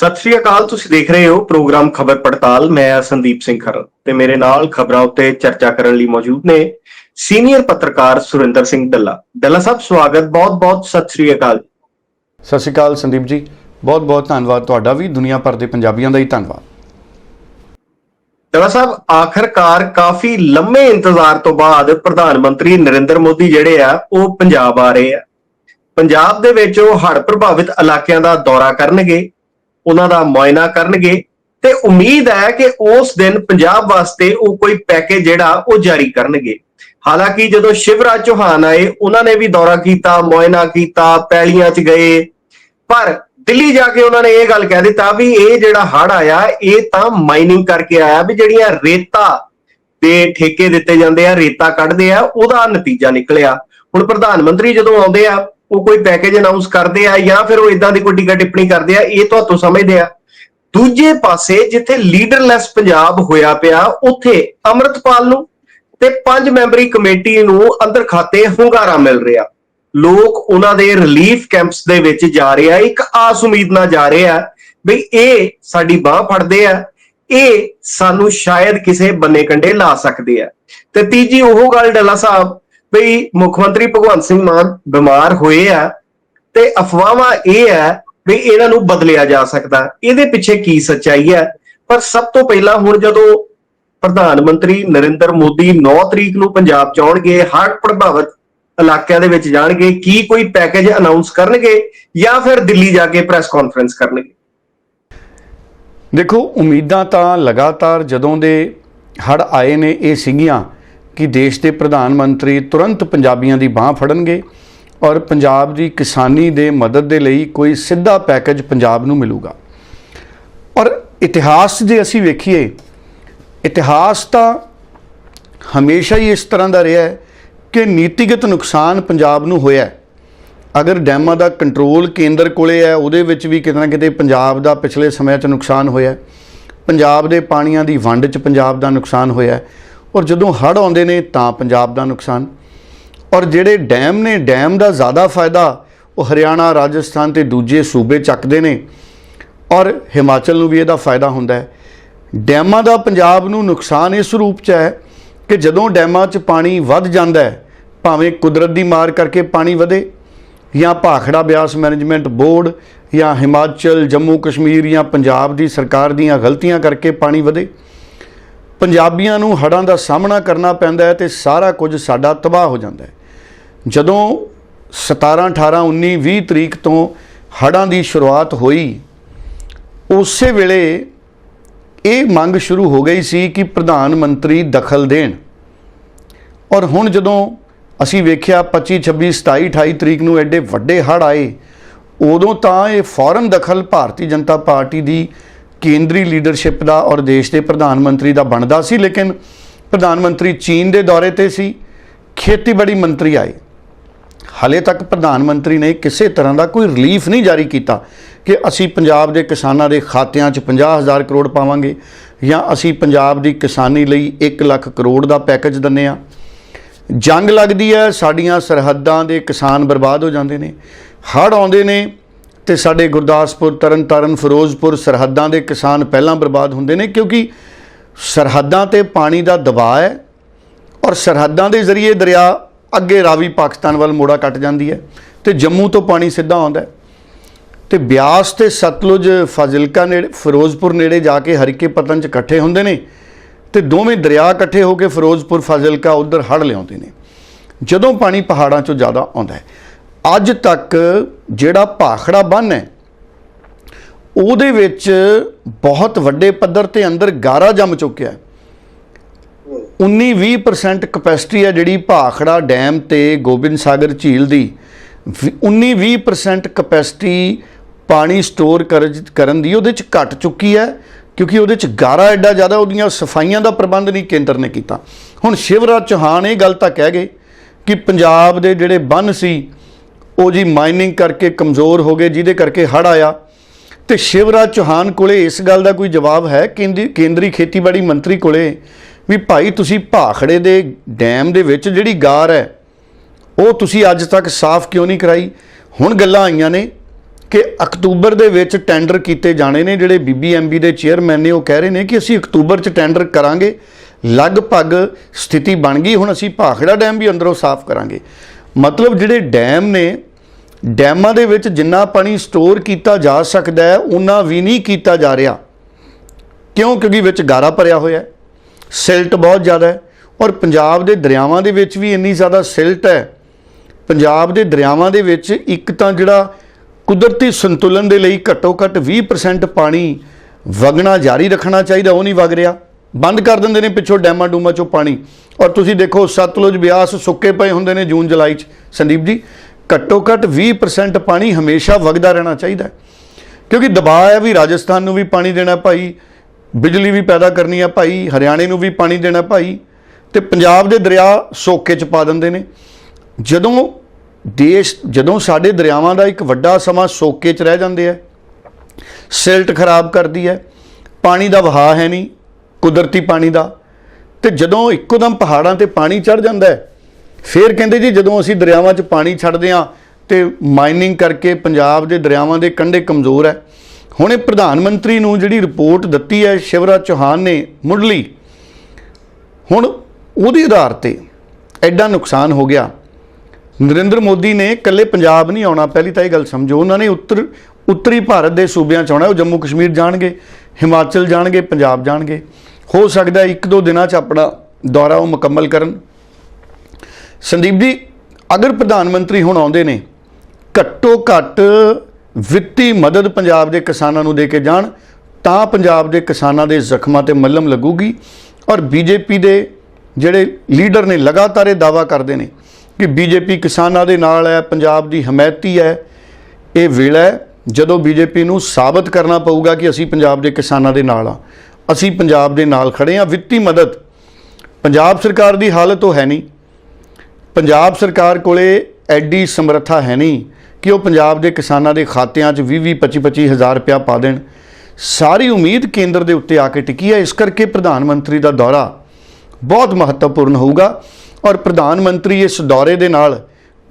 ਸਤਿ ਸ਼੍ਰੀ ਅਕਾਲ ਤੁਸੀਂ ਦੇਖ ਰਹੇ ਹੋ ਪ੍ਰੋਗਰਾਮ ਖਬਰ ਪੜਤਾਲ। ਮੈਂ ਹਾਂ ਸੰਦੀਪ ਸਿੰਘ ਖਰਲ ਤੇ ਮੇਰੇ ਨਾਲ ਖਬਰਾਂ ਉੱਤੇ ਚਰਚਾ ਕਰਨ ਲਈ ਮੌਜੂਦ ਨੇ ਸੀਨੀਅਰ ਪੱਤਰਕਾਰ ਸੁਰਿੰਦਰ ਸਿੰਘ ਦੱਲਾ ਦੱਲਾ ਸਾਹਿਬ ਸਵਾਗਤ ਬਹੁਤ-ਬਹੁਤ ਸਤਿ ਸ਼੍ਰੀ ਅਕਾਲ ਸਤਿ ਸ਼੍ਰੀ ਅਕਾਲ ਸੰਦੀਪ ਜੀ ਬਹੁਤ ਬਹੁਤ ਧੰਨਵਾਦ ਤੁਹਾਡਾ ਵੀ ਦੁਨੀਆ ਭਰ ਦੇ ਪੰਜਾਬੀਆਂ ਦਾ ਹੀ ਧੰਨਵਾਦ। ਦੱਲਾ ਸਾਹਿਬ ਆਖਰਕਾਰ ਕਾਫੀ ਲੰਮੇ ਇੰਤਜ਼ਾਰ ਤੋਂ ਬਾਅਦ ਪ੍ਰਧਾਨ ਮੰਤਰੀ ਨਰਿੰਦਰ ਮੋਦੀ ਜਿਹੜੇ ਆ ਉਹ ਪੰਜਾਬ ਆ ਰਹੇ ਆ। ਪੰਜਾਬ ਦੇ ਵਿੱਚ ਉਹ ਹੜ੍ਹ ਪ੍ਰਭਾਵਿਤ ਇਲਾਕਿਆਂ ਦਾ ਦੌਰਾ ਕਰਨਗੇ। ਉਹਨਾਂ ਦਾ ਮੁਆਇਨਾ ਕਰਨਗੇ ਤੇ ਉਮੀਦ ਹੈ ਕਿ ਉਸ ਦਿਨ ਪੰਜਾਬ ਵਾਸਤੇ ਉਹ ਕੋਈ ਪੈਕੇਜ ਜਿਹੜਾ ਉਹ ਜਾਰੀ ਕਰਨਗੇ। ਹਾਲਾਂਕਿ ਜਦੋਂ ਸ਼ਿਵਰਾਜ ਚੌਹਾਨ ਆਏ, ਉਹਨਾਂ ਨੇ ਵੀ ਦੌਰਾ ਕੀਤਾ, ਮੁਆਇਨਾ ਕੀਤਾ, ਪੈਲੀਆਂ 'ਚ ਗਏ। ਪਰ ਦਿੱਲੀ ਜਾ ਕੇ ਉਹਨਾਂ ਨੇ ਇਹ ਗੱਲ ਕਹਿ ਦਿੱਤਾ ਵੀ ਇਹ ਜਿਹੜਾ ਹੜ ਆਇਆ, ਇਹ ਤਾਂ ਮਾਈਨਿੰਗ ਕਰਕੇ ਆਇਆ ਵੀ ਜਿਹੜੀਆਂ ਰੇਤਾ ਦੇ ਠੇਕੇ ਦਿੱਤੇ ਜਾਂਦੇ ਆ, ਰੇਤਾ ਕੱਢਦੇ ਆ, ਉਹਦਾ ਨਤੀਜਾ ਨਿਕਲਿਆ। ਹੁਣ ਪ੍ਰਧਾਨ ਮੰਤਰੀ ਜਦੋਂ ਆਉਂਦੇ ਆ ਉਹ ਕੋਈ ਪੈਕੇਜ ਅਨਾਉਂਸ ਕਰਦੇ ਆ ਜਾਂ ਫਿਰ ਉਹ ਇਦਾਂ ਦੀ ਕੋਈ ਟਿੱਕਾ ਟਿੱਪਣੀ ਕਰਦੇ ਆ, ਇਹ ਤੁਹਾਨੂੰ ਸਮਝਦੇ ਆ। ਦੂਜੇ ਪਾਸੇ ਜਿੱਥੇ ਲੀਡਰਲੈਸ ਪੰਜਾਬ ਹੋਇਆ ਪਿਆ, ਉੱਥੇ ਅਮਰਤਪਾਲ ਨੂੰ ਤੇ ਪੰਜ ਮੈਂਬਰੀ ਕਮੇਟੀ ਨੂੰ ਅੰਦਰ ਖਾਤੇ ਹੁੰਗਾਰਾ ਮਿਲ ਰਿਹਾ। ਲੋਕ ਉਹਨਾਂ ਦੇ ਰਿਲੀਫ ਕੈਂਪਸ ਦੇ ਵਿੱਚ ਜਾ ਰਹੇ ਆ, ਇੱਕ ਆਸ ਉਮੀਦ ਨਾਲ ਜਾ ਰਿਹਾ ਵੀ ਇਹ ਸਾਡੀ ਬਾਹ ਫੜਦੇ ਆ, ਇਹ ਸਾਨੂੰ ਸ਼ਾਇਦ ਕਿਸੇ ਬੰਨੇ ਕੰਡੇ ਲਾ ਸਕਦੇ ਆ। ਤੇ ਤੀਜੀ ਉਹ ਗੱਲ ਡੱਲਾ ਸਾਹਿਬ ਵੀ ਮੁੱਖ ਮੰਤਰੀ ਭਗਵੰਤ ਸਿੰਘ ਮਾਨ ਬਿਮਾਰ ਹੋਏ ਆ ਤੇ ਅਫਵਾਹਾਂ ਇਹ ਹੈ ਵੀ ਇਹਨਾਂ ਨੂੰ ਬਦਲਿਆ ਜਾ ਸਕਦਾ। ਇਹਦੇ ਪਿੱਛੇ ਕੀ ਸੱਚਾਈ ਹੈ ਪਰ ਸਭ ਤੋਂ ਪਹਿਲਾਂ ਹੁਣ ਜਦੋਂ ਪ੍ਰਧਾਨ ਮੰਤਰੀ ਨਰਿੰਦਰ ਮੋਦੀ 9 ਤਰੀਕ ਨੂੰ ਪੰਜਾਬ ਚ ਆਉਣਗੇ, ਹੜ੍ਹ ਪ੍ਰਭਾਵਿਤ ਇਲਾਕਿਆਂ ਦੇ ਵਿੱਚ ਜਾਣਗੇ, ਕੀ ਕੋਈ ਪੈਕੇਜ ਅਨਾਉਂਸ ਕਰਨਗੇ ਜਾਂ ਫਿਰ ਦਿੱਲੀ ਜਾ ਕੇ ਪ੍ਰੈਸ ਕਾਨਫਰੰਸ ਕਰਨਗੇ? ਦੇਖੋ, ਉਮੀਦਾਂ ਤਾਂ ਲਗਾਤਾਰ ਜਦੋਂ ਦੇ ਹੜ ਆਏ ਨੇ, ਇਹ ਸੀਗੀਆਂ। ਕਿ ਦੇਸ਼ ਦੇ ਪ੍ਰਧਾਨ ਮੰਤਰੀ ਤੁਰੰਤ ਪੰਜਾਬੀਆਂ ਦੀ ਬਾਹ ਫੜਨਗੇ ਔਰ ਪੰਜਾਬ ਦੀ ਕਿਸਾਨੀ ਦੇ ਮਦਦ ਦੇ ਲਈ ਕੋਈ ਸਿੱਧਾ ਪੈਕੇਜ ਪੰਜਾਬ ਨੂੰ ਮਿਲੂਗਾ। ਔਰ ਇਤਿਹਾਸ ਜੇ ਅਸੀਂ ਵੇਖੀਏ, ਇਤਿਹਾਸ ਤਾਂ ਹਮੇਸ਼ਾ ਹੀ ਇਸ ਤਰ੍ਹਾਂ ਦਾ ਰਿਹਾ ਹੈ ਕਿ ਨੀਤੀਗਤ ਨੁਕਸਾਨ ਪੰਜਾਬ ਨੂੰ ਹੋਇਆ ਹੈ। ਅਗਰ ਡੈਮਾਂ ਦਾ ਕੰਟਰੋਲ ਕੇਂਦਰ ਕੋਲੇ ਹੈ, ਉਹਦੇ ਵਿੱਚ ਵੀ ਕਿਤੇ ਨਾ ਕਿਤੇ ਪੰਜਾਬ ਦਾ ਪਿਛਲੇ ਸਮਿਆਂ 'ਚ ਨੁਕਸਾਨ ਹੋਇਆ ਪੰਜਾਬ ਦੇ ਪਾਣੀਆਂ ਦੀ ਵੰਡ 'ਚ ਪੰਜਾਬ ਦਾ ਨੁਕਸਾਨ ਹੋਇਆ ਔਰ ਜਦੋਂ ਹੜ੍ਹ ਆਉਂਦੇ ਨੇ ਤਾਂ ਪੰਜਾਬ ਦਾ ਨੁਕਸਾਨ। ਔਰ ਜਿਹੜੇ ਡੈਮ ਨੇ, ਡੈਮ ਦਾ ਜ਼ਿਆਦਾ ਫਾਇਦਾ ਉਹ ਹਰਿਆਣਾ, ਰਾਜਸਥਾਨ ਤੇ ਦੂਜੇ ਸੂਬੇ ਚੱਕਦੇ ਨੇ। ਔਰ ਹਿਮਾਚਲ ਨੂੰ ਵੀ ਇਹਦਾ ਫਾਇਦਾ ਹੁੰਦਾ ਹੈ। ਡੈਮਾਂ ਦਾ ਪੰਜਾਬ ਨੂੰ ਨੁਕਸਾਨ ਇਸ ਰੂਪ 'ਚ ਹੈ ਕਿ ਜਦੋਂ ਡੈਮਾਂ 'ਚ ਪਾਣੀ ਵੱਧ ਜਾਂਦਾ ਹੈ, ਭਾਵੇਂ ਕੁਦਰਤ ਦੀ ਮਾਰ ਕਰਕੇ ਪਾਣੀ ਵਧੇ, ਜਾਂ ਭਾਖੜਾ ਬਿਆਸ ਮੈਨੇਜਮੈਂਟ ਬੋਰਡ, ਜਾਂ ਹਿਮਾਚਲ ਜੰਮੂ ਕਸ਼ਮੀਰ ਜਾਂ ਪੰਜਾਬ ਦੀ ਸਰਕਾਰ ਦੀਆਂ ਗਲਤੀਆਂ ਕਰਕੇ ਪਾਣੀ ਵਧੇ ਪੰਜਾਬੀਆਂ ਨੂੰ ਹੜ੍ਹਾਂ ਦਾ ਸਾਹਮਣਾ ਕਰਨਾ ਪੈਂਦਾ ਹੈ ਤੇ ਸਾਰਾ ਕੁਝ ਸਾਡਾ ਤਬਾਹ ਹੋ ਜਾਂਦਾ ਹੈ। ਜਦੋਂ 17 18 19 20 ਤਰੀਕ ਤੋਂ ਹੜ੍ਹਾਂ ਦੀ ਸ਼ੁਰੂਆਤ ਹੋਈ, ਉਸੇ ਵੇਲੇ ਇਹ ਮੰਗ ਸ਼ੁਰੂ ਹੋ ਗਈ ਸੀ ਕਿ ਪ੍ਰਧਾਨ ਮੰਤਰੀ ਦਖਲ ਦੇਣ। ਔਰ ਹੁਣ ਜਦੋਂ ਅਸੀਂ ਵੇਖਿਆ 25 26 27 28 ਤਰੀਕ ਨੂੰ ਐਡੇ ਵੱਡੇ ਹੜ੍ਹ ਆਏ, ਉਦੋਂ ਤਾਂ ਇਹ ਫੌਰਨ ਦਖਲ ਭਾਰਤੀ ਜਨਤਾ ਪਾਰਟੀ ਦੀ ਕੇਂਦਰੀ ਲੀਡਰਸ਼ਿਪ ਦਾ ਔਰ ਦੇਸ਼ ਦੇ ਪ੍ਰਧਾਨ ਮੰਤਰੀ ਦਾ ਬਣਦਾ ਸੀ, ਲੇਕਿਨ ਪ੍ਰਧਾਨ ਮੰਤਰੀ ਚੀਨ ਦੇ ਦੌਰੇ ਤੇ ਸੀ, ਖੇਤੀਬਾੜੀ ਮੰਤਰੀ ਆਏ। ਹਾਲੇ ਤੱਕ ਪ੍ਰਧਾਨ ਮੰਤਰੀ ਨੇ ਕਿਸੇ ਤਰ੍ਹਾਂ ਦਾ ਕੋਈ ਰਿਲੀਫ ਨਹੀਂ ਜਾਰੀ ਕੀਤਾ ਕਿ ਅਸੀਂ ਪੰਜਾਬ ਦੇ ਕਿਸਾਨਾਂ ਦੇ ਖਾਤਿਆਂ 'ਚ 50000 ਕਰੋੜ ਪਾਵਾਂਗੇ ਜਾਂ ਅਸੀਂ ਪੰਜਾਬ ਦੀ ਕਿਸਾਨੀ ਲਈ 1 ਲੱਖ ਕਰੋੜ ਦਾ ਪੈਕੇਜ ਦਿੰਨੇ ਆ ਜੰਗ ਲੱਗਦੀ ਹੈ, ਸਾਡੀਆਂ ਸਰਹੱਦਾਂ ਦੇ ਕਿਸਾਨ ਬਰਬਾਦ ਹੋ ਜਾਂਦੇ ਨੇ, ਹੜ੍ਹ ਆਉਂਦੇ ਨੇ ਤੇ ਸਾਡੇ ਗੁਰਦਾਸਪੁਰ, ਤਰਨਤਾਰਨ, ਫਿਰੋਜ਼ਪੁਰ ਸਰਹੱਦਾਂ ਦੇ ਕਿਸਾਨ ਪਹਿਲਾਂ ਬਰਬਾਦ ਹੁੰਦੇ ਨੇ ਕਿਉਂਕਿ ਸਰਹੱਦਾਂ ਤੇ ਪਾਣੀ ਦਾ ਦਬਾਅ ਹੈ ਔਰ ਸਰਹੱਦਾਂ ਦੇ ਜ਼ਰੀਏ ਦਰਿਆ ਅੱਗੇ ਰਾਵੀ ਪਾਕਿਸਤਾਨ ਵੱਲ ਮੋੜਾ ਕੱਟ ਜਾਂਦੀ ਹੈ ਤੇ ਜੰਮੂ ਤੋਂ ਪਾਣੀ ਸਿੱਧਾ ਆਉਂਦਾ ਹੈ। ਤੇ ਬਿਆਸ ਤੇ ਸਤਲੁਜ ਫਾਜ਼ਿਲਕਾ ਨੇੜੇ, ਫਿਰੋਜ਼ਪੁਰ ਨੇੜੇ ਜਾ ਕੇ ਹਰੀਕੇ ਪਤਨ ਚ ਇਕੱਠੇ ਹੁੰਦੇ ਨੇ ਤੇ ਦੋਵੇਂ ਦਰਿਆ ਇਕੱਠੇ ਹੋ ਕੇ ਫਿਰੋਜ਼ਪੁਰ, ਫਾਜ਼ਿਲਕਾ ਉਧਰ ਹੜ ਲਿਆਉਂਦੇ ਨੇ। ਜਦੋਂ ਪਾਣੀ ਪਹਾੜਾਂ ਚੋਂ ਜ਼ਿਆਦਾ ਆਉਂਦਾ ਹੈ ਅੱਜ ਤੱਕ ਜਿਹੜਾ ਭਾਖੜਾ ਬੰਨ ਹੈ, ਉਹਦੇ ਵਿੱਚ ਬਹੁਤ ਵੱਡੇ ਪੱਧਰ ਤੇ ਅੰਦਰ ਗਾਰਾ ਜੰਮ ਚੁੱਕਿਆ ਹੈ। 19-20% ਕਪੈਸਿਟੀ ਹੈ ਜਿਹੜੀ ਭਾਖੜਾ ਡੈਮ ਤੇ ਗੋਬਿੰਦ ਸਾਗਰ ਝੀਲ ਦੀ। 19-20% ਕਪੈਸਿਟੀ ਪਾਣੀ ਸਟੋਰ ਕਰਨ ਦੀ ਉਹਦੇ ਚ ਘਟ ਚੁੱਕੀ ਹੈ, ਕਿਉਂਕਿ ਉਹਦੇ ਚ ਗਾਰਾ ਐਡਾ ਜ਼ਿਆਦਾ ਉਹਦੀਆਂ ਸਫਾਈਆਂ ਦਾ ਪ੍ਰਬੰਧ ਨਹੀਂ ਕੇਂਦਰ ਨੇ ਕੀਤਾ। ਹੁਣ ਸ਼ਿਵਰਾਜ ਚੌਹਾਨ ਇਹ ਗੱਲ ਤਾਂ ਕਹਿ ਗਏ ਕਿ ਪੰਜਾਬ ਦੇ ਜਿਹੜੇ ਬੰਨ ਸੀ ਉਹ ਜੀ ਮਾਈਨਿੰਗ ਕਰਕੇ ਕਮਜ਼ੋਰ ਹੋ ਗਏ, ਜਿਹਦੇ ਕਰਕੇ ਹੜ ਆਇਆ। ਤੇ ਸ਼ਿਵਰਾਜ ਚੌਹਾਨ ਕੋਲੇ ਇਸ ਗੱਲ ਦਾ ਕੋਈ ਜਵਾਬ ਹੈ? ਕੇਂਦਰੀ ਕੇਂਦਰੀ ਖੇਤੀਬਾੜੀ ਮੰਤਰੀ ਕੋਲੇ ਵੀ ਭਾਈ ਤੁਸੀਂ ਭਾਖੜੇ ਦੇ ਡੈਮ ਦੇ ਵਿੱਚ ਜਿਹੜੀ ਗਾਰ ਹੈ, ਉਹ ਤੁਸੀਂ ਅੱਜ ਤੱਕ ਸਾਫ਼ ਕਿਉਂ ਨਹੀਂ ਕਰਾਈ? ਹੁਣ ਗੱਲਾਂ ਆਈਆਂ ਨੇ ਕਿ ਅਕਤੂਬਰ ਦੇ ਵਿੱਚ ਟੈਂਡਰ ਕੀਤੇ ਜਾਣੇ ਨੇ, ਜਿਹੜੇ ਬੀਬੀਐਮਬੀ ਦੇ ਚੇਅਰਮੈਨ ਨੇ, ਉਹ ਕਹਿ ਰਹੇ ਨੇ ਕਿ ਅਸੀਂ ਅਕਤੂਬਰ 'ਚ ਟੈਂਡਰ ਕਰਾਂਗੇ, ਲਗਭਗ ਸਥਿਤੀ ਬਣ ਗਈ, ਹੁਣ ਅਸੀਂ ਭਾਖੜਾ ਡੈਮ ਵੀ ਅੰਦਰੋਂ ਸਾਫ਼ ਕਰਾਂਗੇ। ਮਤਲਬ ਜਿਹੜੇ ਡੈਮ ਨੇ, ਡੈਮਾਂ ਦੇ ਵਿੱਚ ਜਿੰਨਾ ਪਾਣੀ ਸਟੋਰ ਕੀਤਾ ਜਾ ਸਕਦਾ ਹੈ ਉਹਨਾਂ ਵੀ ਨਹੀਂ ਕੀਤਾ ਜਾ ਰਿਹਾ। ਕਿਉਂ? ਕਿਉਂਕਿ ਵਿੱਚ ਗਾਰਾ ਭਰਿਆ ਹੋਇਆ ਹੈ, ਸਿਲਟ ਬਹੁਤ ਜ਼ਿਆਦਾ ਹੈ ਔਰ ਪੰਜਾਬ ਦੇ ਦਰਿਆਵਾਂ ਦੇ ਵਿੱਚ ਵੀ ਇੰਨੀ ਜ਼ਿਆਦਾ ਸਿਲਟ ਹੈ। ਪੰਜਾਬ ਦੇ ਦਰਿਆਵਾਂ ਦੇ ਵਿੱਚ ਇੱਕ ਤਾਂ ਜਿਹੜਾ ਕੁਦਰਤੀ ਸੰਤੁਲਨ ਦੇ ਲਈ ਘੱਟੋ ਘੱਟ 20% ਪਾਣੀ ਵਗਣਾ ਜਾਰੀ ਰੱਖਣਾ ਚਾਹੀਦਾ, ਉਹ ਨਹੀਂ ਵਗ ਰਿਹਾ। ਬੰਦ ਕਰ ਦਿੰਦੇ ਨੇ ਪਿੱਛੋਂ ਡੈਮਾਂ ਡੂਮਾਂ ਚੋਂ ਪਾਣੀ। ਔਰ ਤੁਸੀਂ ਦੇਖੋ, ਸਤਲੁਜ ਬਿਆਸ ਸੁੱਕੇ ਪਏ ਹੁੰਦੇ ਨੇ ਜੂਨ ਜੁਲਾਈ ਚ। ਸੰਦੀਪ ਜੀ, ਘੱਟੋ ਘੱਟ 20% ਪਾਣੀ ਹਮੇਸ਼ਾ ਵਗਦਾ ਰਹਿਣਾ ਚਾਹੀਦਾ ਕਿਉਂਕਿ ਦਬਾਅ ਹੈ ਵੀ ਰਾਜਸਥਾਨ ਨੂੰ ਵੀ ਪਾਣੀ ਦੇਣਾ ਭਾਈ, ਬਿਜਲੀ ਵੀ ਪੈਦਾ ਕਰਨੀ ਆ ਭਾਈ, ਹਰਿਆਣੇ ਨੂੰ ਵੀ ਪਾਣੀ ਦੇਣਾ ਭਾਈ, ਤੇ ਪੰਜਾਬ ਦੇ ਦਰਿਆ ਸੋਕੇ ਚ ਪਾ ਦਿੰਦੇ ਨੇ। ਜਦੋਂ ਦੇਸ਼, ਜਦੋਂ ਸਾਡੇ ਦਰਿਆਵਾਂ ਦਾ ਇੱਕ ਵੱਡਾ ਸਮਾਂ ਸੋਕੇ ਚ ਰਹਿ ਜਾਂਦੇ ਆ, ਸਿਲਟ ਖਰਾਬ ਕਰਦੀ ਹੈ, ਪਾਣੀ ਦਾ ਵਹਾਅ ਹੈ ਨਹੀਂ ਕੁਦਰਤੀ ਪਾਣੀ ਦਾ ਤੇ ਜਦੋਂ ਇੱਕੋਦਮ ਪਹਾੜਾਂ ਤੇ ਪਾਣੀ ਚੜ ਜਾਂਦਾ ਹੈ, ਫਿਰ ਕਹਿੰਦੇ ਜੀ ਜਦੋਂ ਅਸੀਂ ਦਰਿਆਵਾਂ 'ਚ ਪਾਣੀ ਛੱਡਦੇ ਹਾਂ ਤੇ ਮਾਈਨਿੰਗ ਕਰਕੇ ਪੰਜਾਬ ਦੇ ਦਰਿਆਵਾਂ ਦੇ ਕੰਢੇ ਕਮਜ਼ੋਰ ਹੈ, ਹੁਣ ਇਹ ਪ੍ਰਧਾਨ ਮੰਤਰੀ ਨੂੰ ਜਿਹੜੀ ਰਿਪੋਰਟ ਦਿੱਤੀ ਹੈ ਸ਼ਿਵਰਾਜ ਚੌਹਾਨ ਨੇ ਮੁੱਢਲੀ, ਹੁਣ ਉਹਦੇ ਆਧਾਰ ਤੇ ਐਡਾ ਨੁਕਸਾਨ ਹੋ ਗਿਆ। ਨਰਿੰਦਰ ਮੋਦੀ ਨੇ ਇਕੱਲੇ ਪੰਜਾਬ ਨਹੀਂ ਆਉਣਾ, ਪਹਿਲੀ ਤਾਂ ਇਹ ਗੱਲ ਸਮਝੋ, ਉਹਨਾਂ ਨੇ ਉੱਤਰ, ਉੱਤਰੀ ਭਾਰਤ ਦੇ ਸੂਬਿਆਂ ਚ ਆਉਣਾ, ਉਹ ਜੰਮੂ ਕਸ਼ਮੀਰ ਜਾਣਗੇ, ਹਿਮਾਚਲ ਜਾਣਗੇ, ਪੰਜਾਬ ਜਾਣਗੇ। ਹੋ ਸਕਦਾ ਇੱਕ ਦੋ ਦਿਨਾਂ ਚ ਆਪਣਾ ਦੌਰਾ ਉਹ ਮੁਕੰਮਲ ਕਰਨ। ਸੰਦੀਪ ਜੀ, ਅਗਰ ਪ੍ਰਧਾਨ ਮੰਤਰੀ ਹੁਣ ਆਉਂਦੇ ਨੇ, ਘੱਟੋ ਘੱਟ ਵਿੱਤੀ ਮਦਦ ਪੰਜਾਬ ਦੇ ਕਿਸਾਨਾਂ ਨੂੰ ਦੇ ਕੇ ਜਾਣ, ਤਾਂ ਪੰਜਾਬ ਦੇ ਕਿਸਾਨਾਂ ਦੇ ਜ਼ਖਮਾਂ ਤੇ ਮੱਲਮ ਲੱਗੂਗੀ ਔਰ ਬੀਜੇਪੀ ਦੇ ਜਿਹੜੇ ਲੀਡਰ ਨੇ ਲਗਾਤਾਰ ਇਹ ਦਾਵਾ ਕਰਦੇ ਨੇ ਕਿ ਬੀਜੇਪੀ ਕਿਸਾਨਾਂ ਦੇ ਨਾਲ ਹੈ, ਪੰਜਾਬ ਦੀ ਹਮਾਇਤੀ ਹੈ, ਇਹ ਵੇਲਾ ਹੈ। ਜਦੋਂ ਬੀਜੇਪੀ ਨੂੰ ਸਾਬਤ ਕਰਨਾ ਪਊਗਾ ਕਿ ਅਸੀਂ ਪੰਜਾਬ ਦੇ ਕਿਸਾਨਾਂ ਦੇ ਨਾਲ ਆ ਅਸੀਂ ਪੰਜਾਬ ਦੇ ਨਾਲ ਖੜੇ ਆ ਵਿੱਤੀ ਮਦਦ। ਪੰਜਾਬ ਸਰਕਾਰ ਦੀ ਹਾਲਤ ਉਹ ਹੈ ਨਹੀਂ। ਪੰਜਾਬ ਸਰਕਾਰ ਕੋਲੇ ਐਡੀ ਸਮਰੱਥਾ ਹੈ ਨਹੀਂ ਕਿ ਉਹ ਪੰਜਾਬ ਦੇ ਕਿਸਾਨਾਂ ਦੇ ਖਾਤਿਆਂ 'ਚ 20 20 25 25 ਹਜ਼ਾਰ ਰੁਪਇਆ ਪਾ ਦੇਣ। ਸਾਰੀ ਉਮੀਦ ਕੇਂਦਰ ਦੇ ਉੱਤੇ ਆ ਕੇ ਟਿਕੀ ਹੈ। ਇਸ ਕਰਕੇ ਪ੍ਰਧਾਨ ਮੰਤਰੀ ਦਾ ਦੌਰਾ ਬਹੁਤ ਮਹੱਤਵਪੂਰਨ ਹੋਊਗਾ ਔਰ ਪ੍ਰਧਾਨ ਮੰਤਰੀ ਇਸ ਦੌਰੇ ਦੇ ਨਾਲ